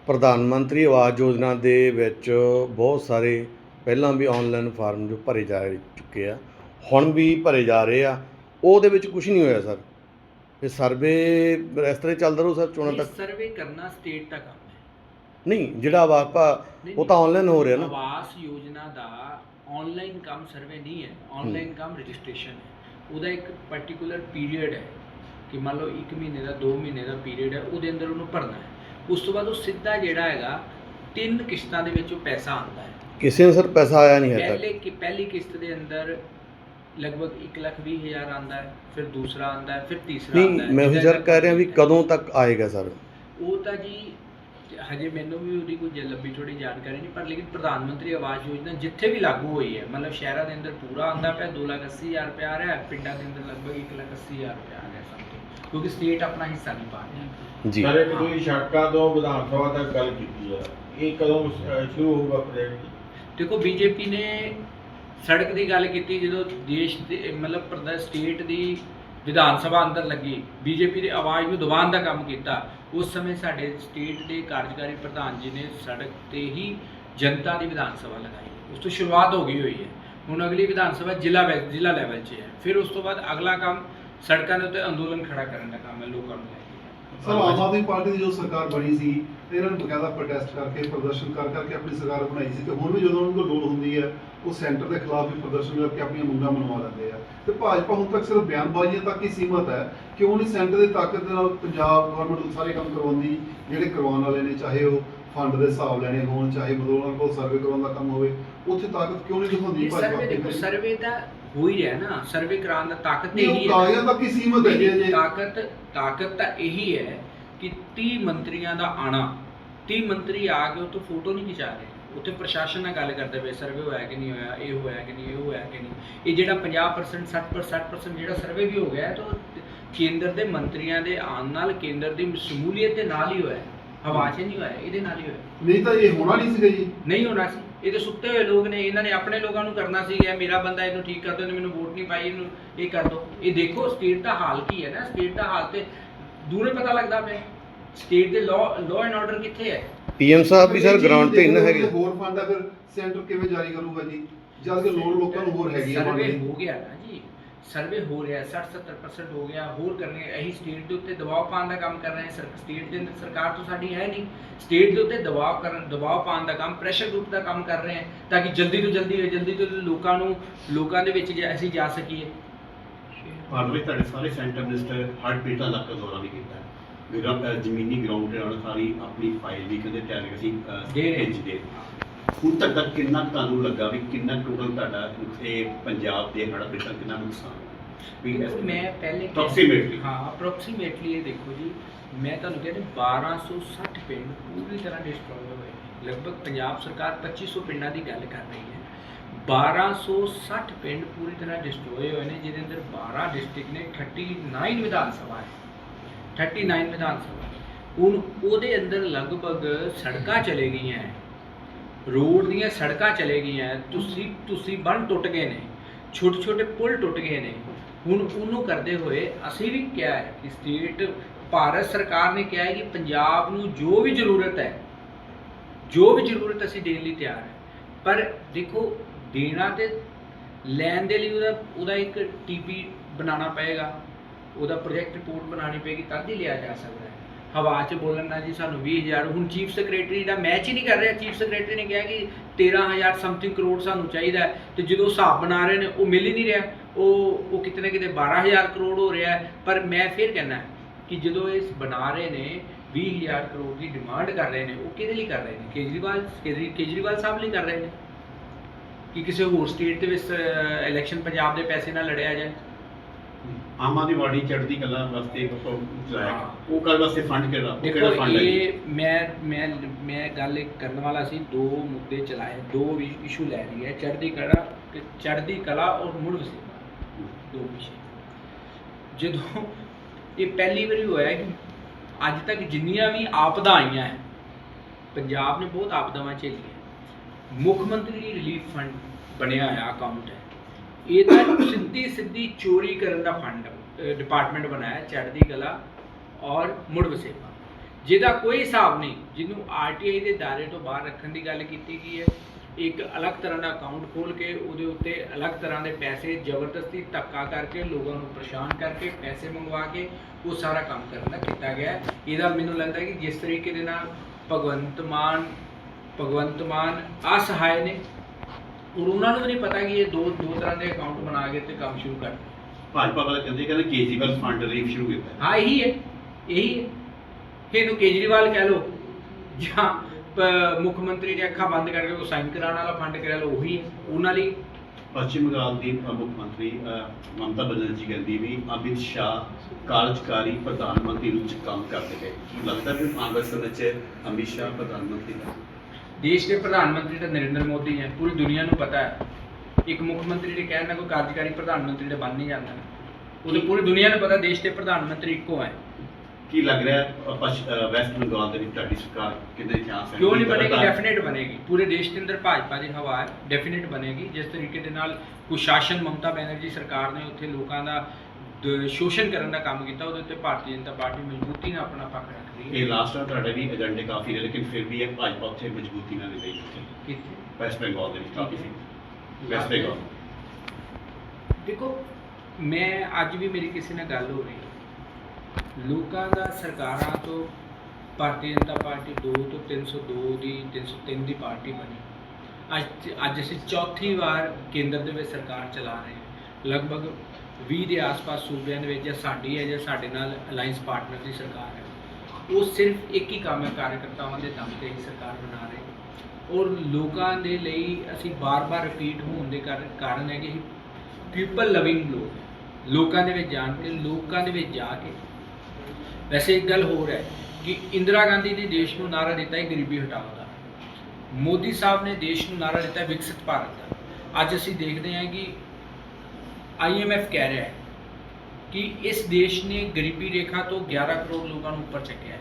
ਪ੍ਰਧਾਨ ਮੰਤਰੀ ਆਵਾਸ ਯੋਜਨਾ ਦੇ ਵਿੱਚ ਬਹੁਤ ਸਾਰੇ ਪਹਿਲਾਂ ਵੀ ਆਨਲਾਈਨ ਫਾਰਮ ਜੋ ਭਰੇ ਜਾ ਚੁੱਕੇ ਆ ਹੁਣ ਵੀ ਭਰੇ ਜਾ ਰਹੇ ਆ। ਉਹਦੇ ਵਿੱਚ ਕੁਝ ਨਹੀਂ ਹੋਇਆ ਸਰ। ਇਹ ਸਰਵੇ ਇਸ ਤਰ੍ਹਾਂ ਹੀ ਚੱਲਦਾ ਰਹੂ ਸਰ ਚੋਣਾਂ ਤੱਕ? ਸਰਵੇ ਕਰਨਾ ਸਟੇਟ ਦਾ ਕੰਮ ਹੈ। ਨਹੀਂ ਜਿਹੜਾ ਭਾ ਉਹ ਤਾਂ ਆਨਲਾਈਨ ਹੋ ਰਿਹਾ ਨਾ। ਆਵਾਸ ਯੋਜਨਾ ਦਾ ਆਨਲਾਈਨ ਕੰਮ ਸਰਵੇ ਨਹੀਂ ਹੈ ਆਨਲਾਈਨ ਕੰਮ ਰਜਿਸਟ੍ਰੇਸ਼ਨ ਹੈ। ਉਹਦਾ ਇੱਕ ਪਾਰਟਿਕੂਲਰ ਪੀਰੀਅਡ ਹੈ ਕਿ ਮੰਨ ਲਓ 1 ਮਹੀਨੇ ਦਾ 2 ਮਹੀਨੇ ਦਾ ਪੀਰੀਅਡ ਹੈ ਉਹਦੇ ਅੰਦਰ ਉਹਨੂੰ ਭਰਨਾ ਹੈ। ਉਸ ਤੋਂ ਬਾਅਦ ਉਹ ਸਿੱਧਾ ਜਿਹੜਾ ਹੈਗਾ ਤਿੰਨ ਕਿਸ਼ਤਾਂ ਦੇ ਵਿੱਚ ਉਹ ਪੈਸਾ ਆਉਂਦਾ ਹੈ। ਕਿਸੇ ਨੂੰ ਸਰ ਪੈਸਾ ਆਇਆ ਨਹੀਂ ਹੈ ਤੱਕ। ਪਹਿਲੇ ਕਿ ਪਹਿਲੀ ਕਿਸ਼ਤ ਦੇ ਅੰਦਰ ਲਗਭਗ 1 ਲੱਖ ਵੀਹ ਹਜ਼ਾਰ ਆਉਂਦਾ ਹੈ ਫਿਰ ਦੂਸਰਾ ਆਉਂਦਾ ਹੈ ਫਿਰ ਤੀਸਰਾ ਆਉਂਦਾ ਨਹੀਂ ਹੈ। ਮੈਂ ਉਹੀ ਇਹਦਾ ਸਰ ਕਹਿ ਰਿਹਾ ਵੀ ਕਦੋਂ ਤੱਕ ਆਏਗਾ ਸਰ? ਉਹ ਤਾਂ ਜੀ ਹਜੇ ਮੈਨੂੰ ਵੀ ਉਹਦੀ ਕੋਈ ਜ- ਲੰਬੀ ਥੋੜੀ ਜਾਣਕਾਰੀ ਨਹੀਂ ਪਰ ਲੇਕਿਨ ਪ੍ਰਧਾਨ ਮੰਤਰੀ ਆਵਾਸ ਯੋਜਨਾ ਜਿੱਥੇ ਵੀ ਲਾਗੂ ਹੋਈ ਹੈ ਮਤਲਬ ਸ਼ਹਿਰਾਂ ਦੇ ਅੰਦਰ ਪੂਰਾ ਆਉਂਦਾ ਪਿਆ 2,80,000 ਰੁਪਏ ਆ ਰਿਹਾ ਹੈ ਪਿੰਡਾਂ ਦੇ ਅੰਦਰ ਲਗਭਗ 1,80,000 ਰੁਪਏ ਆ ਰਿਹਾ ਸਮਥਿੰਗ ਕਿਉਂਕਿ ਸਟੇਟ ਆਪਣਾ ਹਿੱਸਾ ਨਹੀਂ ਪਾ ਰਿਹਾ। ਜੀ। ਸਰ ਇੱਕ ਤੁਸੀਂ ਸੜਕਾਂ ਤੋਂ ਵਿਧਾਨ ਸਭਾ ਤੱਕ ਗੱਲ ਕੀਤੀ ਆ ਇਹ ਕਦੋਂ ਸ਼ੁਰੂ ਹੋਊਗਾ ਪ੍ਰੋਜੈਕਟ ਦੇਖੋ ਬੀਜੇਪੀ ਨੇ ਸੜਕ ਦੀ ਗੱਲ ਕੀਤੀ ਜਦੋਂ ਦੇਸ਼ ਦੇ ਮਤਲਬ ਪ੍ਰਦੇਸ਼ ਸਟੇਟ ਦੀ ਵਿਧਾਨ ਸਭਾ ਅੰਦਰ ਲੱਗੀ, ਬੀਜੇਪੀ ਦੀ ਆਵਾਜ਼ ਨੂੰ ਦਬਾਉਣ ਦਾ ਕੰਮ ਕੀਤਾ। ਉਸ ਸਮੇਂ ਸਾਡੇ ਸਟੇਟ ਦੇ ਕਾਰਜਕਾਰੀ ਪ੍ਰਧਾਨ ਜੀ ਨੇ ਸੜਕ ਤੇ ਹੀ ਜਨਤਾ ਦੀ ਵਿਧਾਨ ਸਭਾ ਲਗਾਈ। ਉਸ ਤੋਂ ਸ਼ੁਰੂਆਤ ਹੋ ਗਈ ਹੋਈ ਹੈ। ਹੁਣ ਅਗਲੀ ਵਿਧਾਨ ਸਭਾ ਜ਼ਿਲ੍ਹਾ ਵੈ- ਜ਼ਿਲ੍ਹਾ ਲੈਵਲ 'ਚ ਹੈ। ਫਿਰ ਉਸ ਤੋਂ ਬਾਅਦ ਅਗਲਾ ਕੰਮ ਸੜਕਾਂ ਦੇ ਉੱਤੇ ਅੰਦੋਲਨ ਖੜਾ ਕਰਨ ਦਾ ਕੰਮ ਹੈ ਲੋਕਾਂ ਨੂੰ ਲੈ ਕੇ। ਸਰ ਆਮ ਆਦਮੀ ਪਾਰਟੀ ਦੀ ਜੋ ਸਰਕਾਰ ਬਣੀ ਸੀ ਤੇ ਇਹਨਾਂ ਨੇ ਬਕਾਇਦਾ ਪ੍ਰੋਟੈਸਟ ਕਰਕੇ ਪ੍ਰਦਰਸ਼ਨ ਕਰ ਕਰਕੇ ਆਪਣੀ ਸਰਕਾਰ ਬਣਾਈ ਸੀ ਤੇ ਹੁਣ ਵੀ ਜਦੋਂ ਉਹਨਾਂ ਨੂੰ ਲੋੜ ਹੁੰਦੀ ਹੈ ਉਹ ਸੈਂਟਰ ਦੇ ਖਿਲਾਫ ਵੀ ਪ੍ਰਦਰਸ਼ਨ ਕਰਕੇ ਆਪਣੀਆਂ ਮੰਗਾਂ ਮਨਵਾ ਲੈਂਦੇ ਆ। ਤੇ ਭਾਜਪਾ ਹੁਣ ਤੱਕ ਸਿਰਫ ਬਿਆਨਬਾਜ਼ੀਆਂ ਤੱਕ ਹੀ ਸੀਮਤ ਹੈ ਕਿਉਂ ਨਹੀਂ ਸੈਂਟਰ ਦੇ ਤਾਕਤ ਦੇ ਨਾਲ ਪੰਜਾਬ ਗਵਰਨਮੈਂਟ ਨੂੰ ਸਾਰੇ ਕੰਮ ਕਰਵਾਉਂਦੀ ਜਿਹੜੇ ਕਰਵਾਉਣ ਵਾਲੇ ਨੇ ਚਾਹੇ ਉਹ ਫੰਡ ਦੇ ਹਿਸਾਬ ਲੈਣੇ ਹੋਣ ਚਾਹੇ ਬਦੋਲਾਂ ਕੋਲ ਸਰਵੇ ਕਰਵਾਉਣ ਦਾ ਕੰਮ ਹੋਵੇ ਉੱਥੇ ਤਾਕਤ ਕਿਉਂ ਨਹੀਂ ਦਿਖਾਉਂਦੀ ਭਾਜਪਾ ਸਰਵੇ ਤਾਂ ਹੋ ਹੀ ਰਿਹਾ ਨਾ ਸਰਵੇ ਕਰਾਉਣ ਦਾ ਤਾਕਤ ਨਹੀਂ, ਇਹੀ ਉਹ ਕਾਗਜ਼ਾਂ ਤੱਕ ਹੀ ਸੀਮਤ ਹੈ ਜੀ। ਤਾਕਤ ਤਾਕਤ ਤਾਂ ਇਹੀ ਹੈ ਕਿ 30 ਮੰਤਰੀਆਂ ਦਾ ਆਣਾ। 30 ਮੰਤਰੀ ਆ ਕੇ ਉੱਥੋਂ ਫੋਟੋ ਨਹੀਂ ਖਿਚਾ ਰਹੇ। ਉੱਥੇ ਪ੍ਰਸ਼ਾਸਨ ਨਾਲ ਗੱਲ ਕਰਦੇ ਪਏ ਸਰਵੇ ਹੋਇਆ ਕਿ ਨਹੀਂ ਹੋਇਆ ਇਹ ਹੋਇਆ ਕਿ ਨਹੀਂ ਇਹ ਹੋਇਆ ਕਿ ਨਹੀਂ? ਇਹ ਜਿਹੜਾ 50% 60% 60% ਜਿਹੜਾ ਸਰਵੇ ਵੀ ਹੋ ਗਿਆ ਹੈ ਤਾਂ ਉਹ ਕੇਂਦਰ ਦੇ ਮੰਤਰੀਆਂ ਦੇ ਆਉਣ ਨਾਲ ਕੇਂਦਰ ਦੀ ਸ਼ਮੂਲੀਅਤ ਦੇ ਨਾਲ ਹੀ ਹੋਇਆ। ਹੈ। ਹਵਾ 'ਚ ਨਹੀਂ ਹੋਇਆ ਇਹਦੇ ਨਾਲ ਹੀ ਹੋਇਆ। ਨਹੀਂ ਤਾਂ ਇਹ ਹੋਣਾ ਨਹੀਂ ਸੀਗਾ ਜੀ। ਨਹੀਂ ਹੋਣਾ ਸੀ। ਇਹ ਤਾਂ ਸੁੱਤੇ ਹੋਏ ਲੋਕ ਨੇ ਇਹਨਾਂ ਨੇ ਆਪਣੇ ਲੋਕਾਂ ਨੂੰ ਕਰਨਾ ਸੀ ਇਹ ਮੇਰਾ ਬੰਦਾ ਇਹਨੂੰ ਠੀਕ ਕਰ ਦਿਓ ਇਹਨੇ ਮੈਨੂੰ ਵੋਟ ਨਹੀਂ ਪਾਈ ਇਹਨੂੰ ਇਹ ਕਰ ਦਿਓ। ਇਹ ਦੇਖੋ ਸਟੇਟ ਦਾ ਹਾਲ ਕੀ ਹੈ ਨਾ ਸਟੇਟ ਦਾ ਹਾਲ ਤੇ ਦੂਰੇ ਪਤਾ ਲੱਗਦਾ ਪਿਆ। ਸਟੇਟ ਦੇ ਲਾਅ ਲਾਅ ਐਂਡ ਆਰਡਰ ਕਿੱਥੇ ਹੈ? ਪੀਐਮ ਸਾਹਿਬ ਵੀ ਸਰ ਗਰਾਊਂਡ ਤੇ ਇੰਨਾ ਹੈਗੇ। ਹੋਰ ਫੰਡ ਆ ਫਿਰ ਸੈਂਟਰ ਕਿਵੇਂ ਜਾਰੀ ਕਰੂਗਾ ਜੀ? ਜਦ ਕਿ ਲੋੜ ਲੋਕਾਂ ਨੂੰ ਹੋਰ ਹੈਗੀ ਆ ਸਰਵੇ ਹੋ ਗਿਆ ਨਾ। ਸਰਵੇ ਹੋ ਰਿਹਾ 60 70% ਹੋ ਗਿਆ ਹੋਰ ਕਰਨੇ ਇਹੀ ਸਟੇਟ ਦੇ ਉੱਤੇ ਦਬਾਅ ਪਾਉਣ ਦਾ ਕੰਮ ਕਰ ਰਹੇ ਹਾਂ ਸਟੇਟ ਦੇ ਅੰਦਰ ਸਰਕਾਰ ਤਾਂ ਸਾਡੀ ਹੈ ਨਹੀਂ। ਸਟੇਟ ਦੇ ਉੱਤੇ ਦਬਾਅ ਕਰਨ ਦਬਾਅ ਪਾਉਣ ਦਾ ਕੰਮ ਪ੍ਰੈਸ਼ਰ ਗਰੁੱਪ ਦਾ ਕੰਮ ਕਰ ਰਹੇ ਹਾਂ ਤਾਂ ਕਿ ਜਲਦੀ ਤੋਂ ਜਲਦੀ ਹੋਏ ਜਲਦੀ ਤੋਂ ਲੋਕਾਂ ਨੂੰ ਲੋਕਾਂ ਦੇ ਵਿੱਚ ਜੇ ਅਸੀਂ ਜਾ ਸਕੀਏ। ਭਾਰਤ ਵਿੱਚ ਤੁਹਾਡੇ ਸਾਰੇ ਸੈਂਟਰ ਮਿਨਿਸਟਰ ਹਰ ਪੀੜਤਾਂ ਦਾ ਦੌਰਾ ਨਹੀਂ ਕੀਤਾ ਅਹ ਜ਼ਮੀਨੀ ਗਰਾਊਂਡ ਤੇ ਉਹਨਾਂ ਸਾਰੀ ਆਪਣੀ ਫਾਈਲ ਵੀ ਕਹਿੰਦੇ ਅਹ, ਦੇ ਰਹੇ। ਭੇਜਦੇ ਹੁਣ ਤੱਕ ਦਾ ਕਿੰਨਾ ਤੁਹਾਨੂੰ ਲੱਗਾ ਵੀ ਕਿੰਨਾ ਟੋਟਲ ਤੁਹਾਡਾ ਇਹ ਪੰਜਾਬ ਦੇ ਹੜ੍ਹ ਪੀੜਤਾਂ ਕਿੰਨਾ ਨੁਕਸਾਨ? ਮੈਂ ਪਹਿਲੇ Approximately. ਹਾਂ ਅਪਰੋਕਸੀਮੇਟਲੀ ਇਹ ਦੇਖੋ ਜੀ ਮੈਂ ਤੁਹਾਨੂੰ ਕਹਿੰਦਾ 1260 ਪਿੰਡ ਪੂਰੀ ਤਰ੍ਹਾਂ ਡਿਸਟਰੋਏ ਹੋਏ ਲਗਭਗ ਪੰਜਾਬ ਸਰਕਾਰ 2500 ਪਿੰਡਾਂ ਦੀ ਗੱਲ ਕਰ ਰਹੀ ਹੈ। 1260 ਪਿੰਡ ਪੂਰੀ ਤਰ੍ਹਾਂ ਡਿਸਟਰੋਏ ਹੋਏ ਨੇ ਜਿਹਦੇ ਅੰਦਰ 12 ਡਿਸਟ੍ਰਿਕਟ ਨੇ 39 ਵਿਧਾਨ ਸਭਾ ਹੈ 39 ਵਿਧਾਨ ਸਭਾ ਹੁਣ ਉਹਦੇ ਅੰਦਰ ਲਗਭਗ ਸੜਕਾਂ ਚਲੇ ਗਈਆਂ ਹੈ ਰੋਡ ਦੀਆਂ ਸੜਕਾਂ ਚਲੇ ਗਈਆਂ, ਤੁਸੀਂ ਤੁਸੀਂ ਬੰਨ ਟੁੱਟ ਗਏ ਨੇ, ਛੋਟੇ ਛੋਟੇ ਪੁਲ ਟੁੱਟ ਗਏ ਨੇ। ਹੁਣ ਉਹਨੂੰ ਕਰਦੇ ਹੋਏ ਅਸੀਂ ਵੀ ਕਿਹਾ ਹੈ ਕਿ ਸਟੇਟ, ਭਾਰਤ ਸਰਕਾਰ ਨੇ ਕਿਹਾ ਹੈ ਕਿ ਪੰਜਾਬ ਨੂੰ ਜੋ ਵੀ ਜ਼ਰੂਰਤ ਹੈ, ਜੋ ਵੀ ਜ਼ਰੂਰਤ ਅਸੀਂ ਦੇਣ ਲਈ ਤਿਆਰ ਹੈ। ਪਰ ਦੇਖੋ, ਦੇਣਾ ਤੇ ਲੈਣ ਦੇ ਲਈ ਉਹਦਾ ਉਹਦਾ ਇੱਕ ਟੀਪੀ ਬਣਾਉਣਾ ਪਏਗਾ, ਉਹਦਾ ਪ੍ਰੋਜੈਕਟ ਰਿਪੋਰਟ ਬਣਾਉਣੀ ਪਏਗੀ, ਤਦ ਹੀ ਲਿਆ ਜਾ ਸਕਦਾ ਹੈ। ਹਵਾ 'ਚ ਬੋਲਣ ਨਾਲ ਜੀ ਸਾਨੂੰ 20000 ਹੁਣ ਚੀਫ ਸੈਕਟਰੀ ਦਾ ਮੈਚ ਹੀ ਨਹੀਂ ਕਰ ਰਿਹਾ। ਚੀਫ ਸੈਕਟਰੀ ਨੇ ਕਿਹਾ ਕਿ 13000 ਸਮਥਿੰਗ ਕਰੋੜ ਸਾਨੂੰ ਚਾਹੀਦਾ ਹੈ। ਤੇ ਜਦੋਂ ਹਿਸਾਬ ਬਣਾ ਰਹੇ ਨੇ, ਉਹ ਮਿਲ ਹੀ ਨਹੀਂ ਰਿਹਾ। ਉਹ ਉਹ ਕਿਤੇ ਨਾ ਕਿਤੇ 12000 ਕਰੋੜ ਹੋ ਰਿਹਾ ਪਰ ਮੈਂ ਫਿਰ ਕਹਿੰਦਾ ਕਿ ਜਦੋਂ ਇਸ ਬਣਾ ਰਹੇ ਨੇ 20000 ਕਰੋੜ ਦੀ ਡਿਮਾਂਡ ਕਰ ਰਹੇ ਨੇ, ਉਹ ਕਿਹਦੇ ਲਈ ਕਰ ਰਹੇ ਨੇ? ਕੇਜਰੀਵਾਲ ਕੇਜਰੀਵਾਲ ਸਾਹਿਬ ਲਈ ਕਰ ਰਹੇ ਨੇ? ਕਿ ਕਿਸੇ ਹੋਰ ਸਟੇਟ ਦੇ ਵਿੱਚ ਇਲੈਕਸ਼ਨ ਪੰਜਾਬ ਦੇ ਪੈਸੇ ਨਾਲ ਲੜਿਆ ਜਾਏ? ਆਮ ਆਦਮੀ ਪਾਰਟੀ ਚੜ੍ਹਦੀ ਕਲਾ ਵਾਸਤੇ ਉਹ ਚਲਾਇਆ। ਉਹ ਕਰ ਵਾਸਤੇ ਫੰਡ ਕਿਹੜਾ? ਉਹ ਕਿਹੜਾ ਦੇਖੋ ਫੰਡ ਹੈ? ਇਹ ਮੈਂ ਮੈਂ ਮੈਂ ਗੱਲ ਇੱਕ ਕਰਨ ਵਾਲਾ ਸੀ ਦੋ ਮੁੱਦੇ ਚਲਾਏ ਦੋ ਇਸ਼ੂ ਲੈ ਰਹੀ ਹੈ। ਚੜ੍ਹਦੀ ਕਲਾ ਤੇ ਚੜ੍ਹਦੀ ਕਲਾ ਔਰ ਮੁੜ ਵਸੇਬਾ। ਦੋ ਵਿਸ਼ੇ। ਜਦੋਂ ਇਹ ਪਹਿਲੀ ਵਾਰੀ ਹੋਇਆ ਕਿ ਅੱਜ ਤੱਕ ਜਿੰਨੀਆਂ ਵੀ ਆਪਦਾ ਆਈਆਂ ਹੈ ਪੰਜਾਬ ਨੇ ਬਹੁਤ ਆਪਦਾਵਾਂ ਝੇਲੀਆਂ ਮੁੱਖ ਮੰਤਰੀ ਰਿਲੀਫ ਫੰਡ ਬਣਿਆ ਹੋਇਆ ਅਕਾਊਂਟ ਹੈ। ਇਹ ਤਾਂ ਸਿੱਧੀ ਸਿੱਧੀ ਚੋਰੀ ਕਰਨ ਦਾ ਫੰਡ ਡਿਪਾਰਟਮੈਂਟ ਬਣਾਇਆ, ਚੜ੍ਹਦੀ ਕਲਾ ਔਰ ਮੁੜ ਵਸੇਬਾ। ਜਿਹਦਾ ਕੋਈ ਹਿਸਾਬ ਨਹੀਂ, ਜਿਹਨੂੰ ਆਰਟੀਆਈ ਦੇ ਦਾਇਰੇ ਤੋਂ ਬਾਹਰ ਰੱਖਣ ਦੀ ਗੱਲ ਕੀਤੀ ਗਈ ਹੈ, ਇੱਕ ਅਲੱਗ ਤਰ੍ਹਾਂ ਦਾ ਅਕਾਊਂਟ ਖੋਲ ਕੇ ਉਹਦੇ ਉੱਤੇ ਅਲੱਗ ਤਰ੍ਹਾਂ ਦੇ ਪੈਸੇ ਜ਼ਬਰਦਸਤੀ ਧੱਕਾ ਕਰਕੇ, ਲੋਕਾਂ ਨੂੰ ਪਰੇਸ਼ਾਨ ਕਰਕੇ ਪੈਸੇ ਮੰਗਵਾ ਕੇ ਉਹ ਸਾਰਾ ਕੰਮ ਕਰਨ ਦਾ ਕੀਤਾ ਗਿਆ ਇਹਦਾ ਮੈਨੂੰ ਲੱਗਦਾ ਕਿ ਜਿਸ ਤਰੀਕੇ ਦੇ ਨਾਲ ਭਗਵੰਤ ਮਾਨ ਭਗਵੰਤ ਮਾਨ ਅਸਹਾਏ ਨੇ ਔਰ ਉਹਨਾਂ ਨੂੰ ਵੀ ਨਹੀਂ ਪਤਾ ਕਿ ਇਹ ਦੋ ਦੋ ਤਰ੍ਹਾਂ ਦੇ ਅਕਾਊਂਟ ਬਣਾ ਕੇ ਤੇ ਕੰਮ ਸ਼ੁਰੂ ਕਰ ਭਾਜਪਾ ਵਾਲੇ ਕਹਿੰਦੇ ਕਹਿੰਦੇ ਕੇਜਰੀਵਾਲ ਫੰਡ ਰਿਲੀਫ ਸ਼ੁਰੂ ਕੀਤਾ। ਹੈ। ਇਹੀ ਹੈ। ਇਹੀ ਹੈ। ਇਹਨੂੰ ਕੇਜਰੀਵਾਲ ਕਹਿ ਲੋ ਜਾਂ ਮੁੱਖ ਮੰਤਰੀ ਨੇ ਅੱਖਾਂ ਬੰਦ ਕਰਕੇ ਉਹ ਸਾਈਨ ਕਰਾਉਣ ਵਾਲਾ ਫੰਡ ਕਹਿ ਲੋ ਉਹੀ ਉਹਨਾਂ ਲਈ ਪੱਛਮੀ ਬੰਗਾਲ ਦੀ ਮੁੱਖ ਮੰਤਰੀ ਮਮਤਾ ਬਨਰਜੀ ਕਹਿੰਦੀ ਵੀ ਅਮਿਤ ਸ਼ਾਹ ਕਾਰਜਕਾਰੀ ਪ੍ਰਧਾਨ ਮੰਤਰੀ ਚ ਕੰਮ ਕਰਦੇ ਗਏ ਕੀ ਲੱਗਦਾ ਵੀ ਕਾਂਗਰਸ ਦੇ ਵਿੱਚ ਅਮਿਤ ਸ਼ਾਹ ਪ੍ਰਧਾਨ ਮੰਤਰੀ ਦਾ? ਦੇਸ਼ ਦੇ ਪ੍ਰਧਾਨ ਮੰਤਰੀ ਤਾਂ ਨਰਿੰਦਰ ਮੋਦੀ ਹੈ ਪੂਰੀ ਦੁਨੀਆ ਨੂੰ ਪਤਾ ਹੈ। ਇੱਕ ਮੁੱਖ ਮੰਤਰੀ ਦੇ ਕਹਿਣ ਨਾਲ ਕੋਈ ਕਾਰਜਕਾਰੀ ਪ੍ਰਧਾਨ ਮੰਤਰੀ ਦਾ ਬਣ ਨਹੀਂ ਜਾਂਦਾ। ਉਹ ਤਾਂ ਪੂਰੀ ਦੁਨੀਆ ਨੂੰ ਪਤਾ ਦੇਸ਼ ਦੇ ਪ੍ਰਧਾਨ ਮੰਤਰੀ ਇੱਕੋ ਹੈ। ਕੀ ਲੱਗ ਰਿਹਾ ਵੈਸਟ ਬੰਗਾਲ ਦੇ ਵਿੱਚ ਤੁਹਾਡੀ ਸਰਕਾਰ ਕਿੰਨੇ ਚਾਂਸ ਹੈ? ਕਿਉਂ ਨਹੀਂ ਬਣੇਗੀ? ਡੈਫੀਨੇਟ ਬਣੇਗੀ। ਪੂਰੇ ਦੇਸ਼ ਦੇ ਅੰਦਰ ਭਾਜਪਾ ਦੀ ਹਵਾ ਹੈ ਡੈਫੀਨੇਟ ਬਣੇਗੀ। ਜਿਸ ਤਰੀਕੇ ਦੇ ਨਾਲ ਕੁਸ਼ਾਸਨ ਮਮਤਾ ਬੈਨਰਜੀ ਸਰਕਾਰ ਨੇ ਉੱਥੇ ਲੋਕਾਂ ਦਾ ਸ਼ੋਸ਼ਣ ਕਰਨ ਦਾ ਕੰਮ ਕੀਤਾ ਉਹਦੇ ਉੱਤੇ ਭਾਰਤੀ ਜਨਤਾ ਪਾਰਟੀ ਮਜ਼ਬੂਤੀ ਨਾਲ ਆਪਣਾ ਪੱਖ ਰੱਖ ਰਹੀ ਇਹ ਲਾਸਟ ਟਾਈਮ ਤੁਹਾਡੇ ਵੀ ਏਜੰਡੇ ਕਾਫੀ ਨੇ ਲੇਕਿਨ ਫਿਰ ਵੀ ਇਹ ਭਾਜਪਾ ਉੱਥੇ ਮਜ਼ਬੂਤੀ ਨਾਲ ਨਹੀਂ ਰਹੀ ਕਿੱਥੇ? ਵੈਸਟ ਬੰਗਾਲ ਦੇ ਵਿੱਚ ਕਾਫੀ। ਸੀ ਵੈਸਟ ਬੰਗਾਲ ਦੇਖੋ ਮੈਂ ਅੱਜ ਵੀ ਮੇਰੀ ਕਿਸੇ ਨਾਲ ਗੱਲ ਹੋ ਰਹੀ ਹੈ। ਲੋਕਾਂ ਦਾ ਸਰਕਾਰਾਂ ਤੋਂ ਭਾਰਤੀ ਜਨਤਾ ਪਾਰਟੀ 2 ਤੋਂ 302 ਦੀ 303 ਦੀ ਪਾਰਟੀ ਬਣੀ। ਅੱਜ ਅੱਜ ਅਸੀਂ ਚੌਥੀ ਵਾਰ ਕੇਂਦਰ ਦੇ ਵਿੱਚ ਸਰਕਾਰ ਚਲਾ ਰਹੇ ਹਾਂ। ਲਗਭਗ 20 ਦੇ ਆਸ-ਪਾਸ ਸੂਬਿਆਂ ਦੇ ਵਿੱਚ ਜਾਂ ਸਾਡੀ ਹੈ ਜਾਂ ਸਾਡੇ ਨਾਲ ਅਲਾਈਅੰਸ ਪਾਰਟਨਰ ਦੀ ਸਰਕਾਰ ਹੈ। ਉਹ ਸਿਰਫ ਇੱਕ ਹੀ ਕੰਮ ਹੈ, ਕਾਰਜਕਰਤਾਵਾਂ ਦੇ ਦਮ ਤੇ ਹੀ ਸਰਕਾਰ ਬਣਾ ਰਹੇ। ਔਰ ਲੋਕਾਂ ਦੇ ਲਈ ਅਸੀਂ ਬਾਰ-ਬਾਰ ਰਿਪੀਟ ਹੋਣ ਦੇ ਕਰ- ਕਾਰਨ ਹੈ ਕਿ ਅਸੀਂ ਪੀਪਲ ਲਵਿੰਗ ਲੋਕ। ਹੈ। ਲੋਕਾਂ ਦੇ ਵਿੱਚ ਜਾਣ ਕੇ, ਲੋਕਾਂ ਦੇ ਵਿੱਚ ਜਾ ਕੇ। ਵੈਸੇ ਇੱਕ ਗੱਲ ਹੋਰ ਹੈ ਕਿ ਇੰਦਰਾ ਗਾਂਧੀ ਨੇ ਦੇਸ਼ ਨੂੰ ਨਾਰਾ ਦਿੱਤਾ ਹੈ ਗਰੀਬੀ ਹਟਾਓ ਦਾ। ਮੋਦੀ ਸਾਹਿਬ ਨੇ ਦੇਸ਼ ਨੂੰ ਨਾਰਾ ਦਿੱਤਾ ਹੈ ਵਿਕਸਿਤ ਭਾਰਤ ਦਾ। ਅੱਜ ਅਸੀਂ ਦੇਖਦੇ ਹਾਂ ਕਿ ਆਈਐਮਐਫ ਕਹਿ ਰਿਹਾ ਹੈ ਕਿ ਇਸ ਦੇਸ਼ ਨੇ ਗਰੀਬੀ ਰੇਖਾ ਤੋਂ 11 ਕਰੋੜ ਲੋਕਾਂ ਨੂੰ ਉੱਪਰ ਚੱਕਿਆ ਹੈ।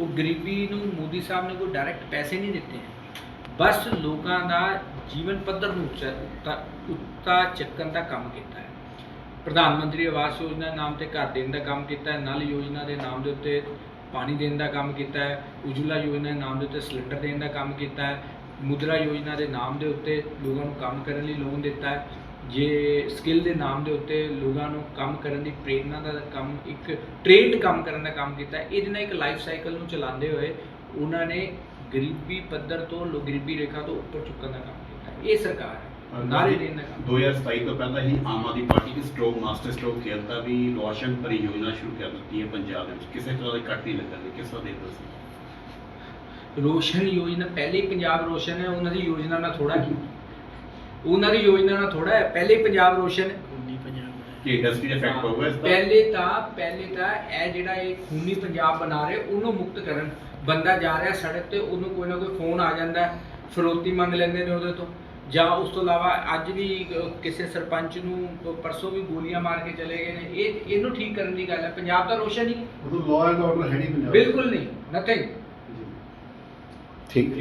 ਉਹ ਗਰੀਬੀ ਨੂੰ ਮੋਦੀ ਸਾਹਿਬ ਨੇ ਕੋਈ ਡਾਇਰੈਕਟ ਪੈਸੇ ਨਹੀਂ ਦਿੱਤੇ ਬਸ ਲੋਕਾਂ ਦਾ ਜੀਵਨ ਪੱਧਰ ਨੂੰ ਉੱਚਾ ਉੱਤਾ- ਚੱਕਣ ਦਾ ਕੰਮ ਕੀਤਾ ਹੈ। ਪ੍ਰਧਾਨ ਮੰਤਰੀ ਆਵਾਸ ਯੋਜਨਾ ਨਾਮ ਤੇ ਘਰ ਦੇਣ ਦਾ ਕੰਮ ਕੀਤਾ ਹੈ, ਨਲ ਯੋਜਨਾ ਦੇ ਨਾਮ ਦੇ ਉੱਤੇ ਪਾਣੀ ਦੇਣ ਦਾ ਕੰਮ ਕੀਤਾ ਹੈ ਉਜਲਾ ਯੋਜਨਾ ਦੇ ਨਾਮ ਦੇ ਉੱਤੇ ਸਿਲੰਡਰ ਦੇਣ ਦਾ ਕੰਮ ਕੀਤਾ ਹੈ, ਮੁਦਰਾ ਯੋਜਨਾ ਦੇ ਨਾਮ ਦੇ ਉੱਤੇ ਲੋਕਾਂ ਨੂੰ ਕੰਮ ਕਰਨ ਲਈ ਲੋਨ ਦਿੱਤਾ ਹੈ। ਜੇ ਸਕਿੱਲ ਦੇ ਨਾਮ ਦੇ ਉੱਤੇ ਲੋਕਾਂ ਨੂੰ ਕੰਮ ਕਰਨ ਦੀ ਪ੍ਰੇਰਨਾ ਦਾ ਕੰਮ ਇੱਕ ਟ੍ਰੇਨਡ ਕੰਮ ਕਰਨ ਦਾ ਕੰਮ ਕੀਤਾ ਇਹਦੇ ਨਾਲ ਇੱਕ ਲਾਈਫ ਸਾਈਕਲ ਨੂੰ ਚਲਾਉਂਦੇ ਹੋਏ ਉਹਨਾਂ ਨੇ ਗਰੀਬੀ ਪੱਧਰ ਤੋਂ ਲੋ ਗਰੀਬੀ ਰੇਖਾ ਤੋਂ ਉੱਪਰ ਚੁੱਕਣ ਦਾ ਕੰਮ ਕੀਤਾ। ਇਹ ਸਰਕਾਰ ਹੈ ਨਾਰੇ ਦੇਣ ਦਾ ਕੰਮ 2027 ਤੋਂ ਪਹਿਲਾਂ ਹੀ ਆਮ ਆਦਮੀ ਪਾਰਟੀ ਨੇ ਸਟ੍ਰੋਕ ਮਾਸਟਰ ਸਟ੍ਰੋਕ ਖੇਲਦਾ ਵੀ ਰੋਸ਼ਨ ਪਰਿਯੋਜਨਾ ਸ਼ੁਰੂ ਕਰ ਦਿੱਤੀ ਹੈ ਪੰਜਾਬ ਦੇ ਵਿੱਚ। ਕਿਸੇ ਤਰ੍ਹਾਂ ਦੀ ਕੱਟ ਨਹੀਂ ਲੱਗਣ ਦੀ ਕਿਸ ਤਰ੍ਹਾਂ ਦੇਖਦੇ ਸੀ ਰੋਸ਼ਨ ਯੋਜਨਾ ਪਹਿਲੇ ਪੰਜਾਬ ਰੋਸ਼ਨ ਹੈ ਉਹਨਾਂ ਦੀ ਯੋਜਨਾ ਨਾਲ ਥੋੜਾ ਕੀ ਉਹਨਾਂ ਦੀ ਯੋਜਨਾ ਨਾਲ ਥੋੜਾ ਹੈ। ਪਹਿਲੇ ਹੀ ਪੰਜਾਬ ਰੋਸ਼ਨ ਹੈ। ਕਿ ਇੰਡਸਟਰੀ ਦੇ ਇਫੈਕਟ ਪਊਗਾ ਇਸ ਦਾ? ਪਹਿਲੇ ਤਾਂ ਪਹਿਲੇ ਤਾਂ ਇਹ ਜਿਹੜਾ ਇਹ ਖੂਨੀ ਪੰਜਾਬ ਬਣਾ ਰਹੇ ਉਹਨੂੰ ਮੁਕਤ ਕਰਨ। ਬੰਦਾ ਜਾ ਰਿਹਾ ਸੜਕ ਤੇ ਉਹਨੂੰ ਕੋਈ ਨਾ ਕੋਈ ਫੋਨ ਆ ਜਾਂਦਾ ਹੈ, ਫਰੋਤੀ ਮੰਗ ਲੈਂਦੇ ਨੇ ਉਹਦੇ ਤੋਂ। ਜਾਂ ਉਸ ਤੋਂ ਇਲਾਵਾ ਅੱਜ ਵੀ ਕ- ਕਿਸੇ ਸਰਪੰਚ ਨੂੰ ਪਰਸੋਂ ਵੀ ਗੋਲੀਆਂ ਮਾਰ ਕੇ ਚਲੇ ਗਏ ਨੇ। ਇਹ ਇਹਨੂੰ ਠੀਕ ਕਰਨ ਦੀ ਗੱਲ ਹੈ। ਪੰਜਾਬ ਦਾ ਰੋਸ਼ਨ ਹੀ। ਉਦੋਂ ਲਾਅ ਐਂਡ ਆਰਡਰ ਹੈ ਨਹੀਂ ਪੰਜਾਬ 'ਚ। ਬਿਲਕੁਲ ਨਹੀਂ। ਨਥਿੰਗ ਠੀਕ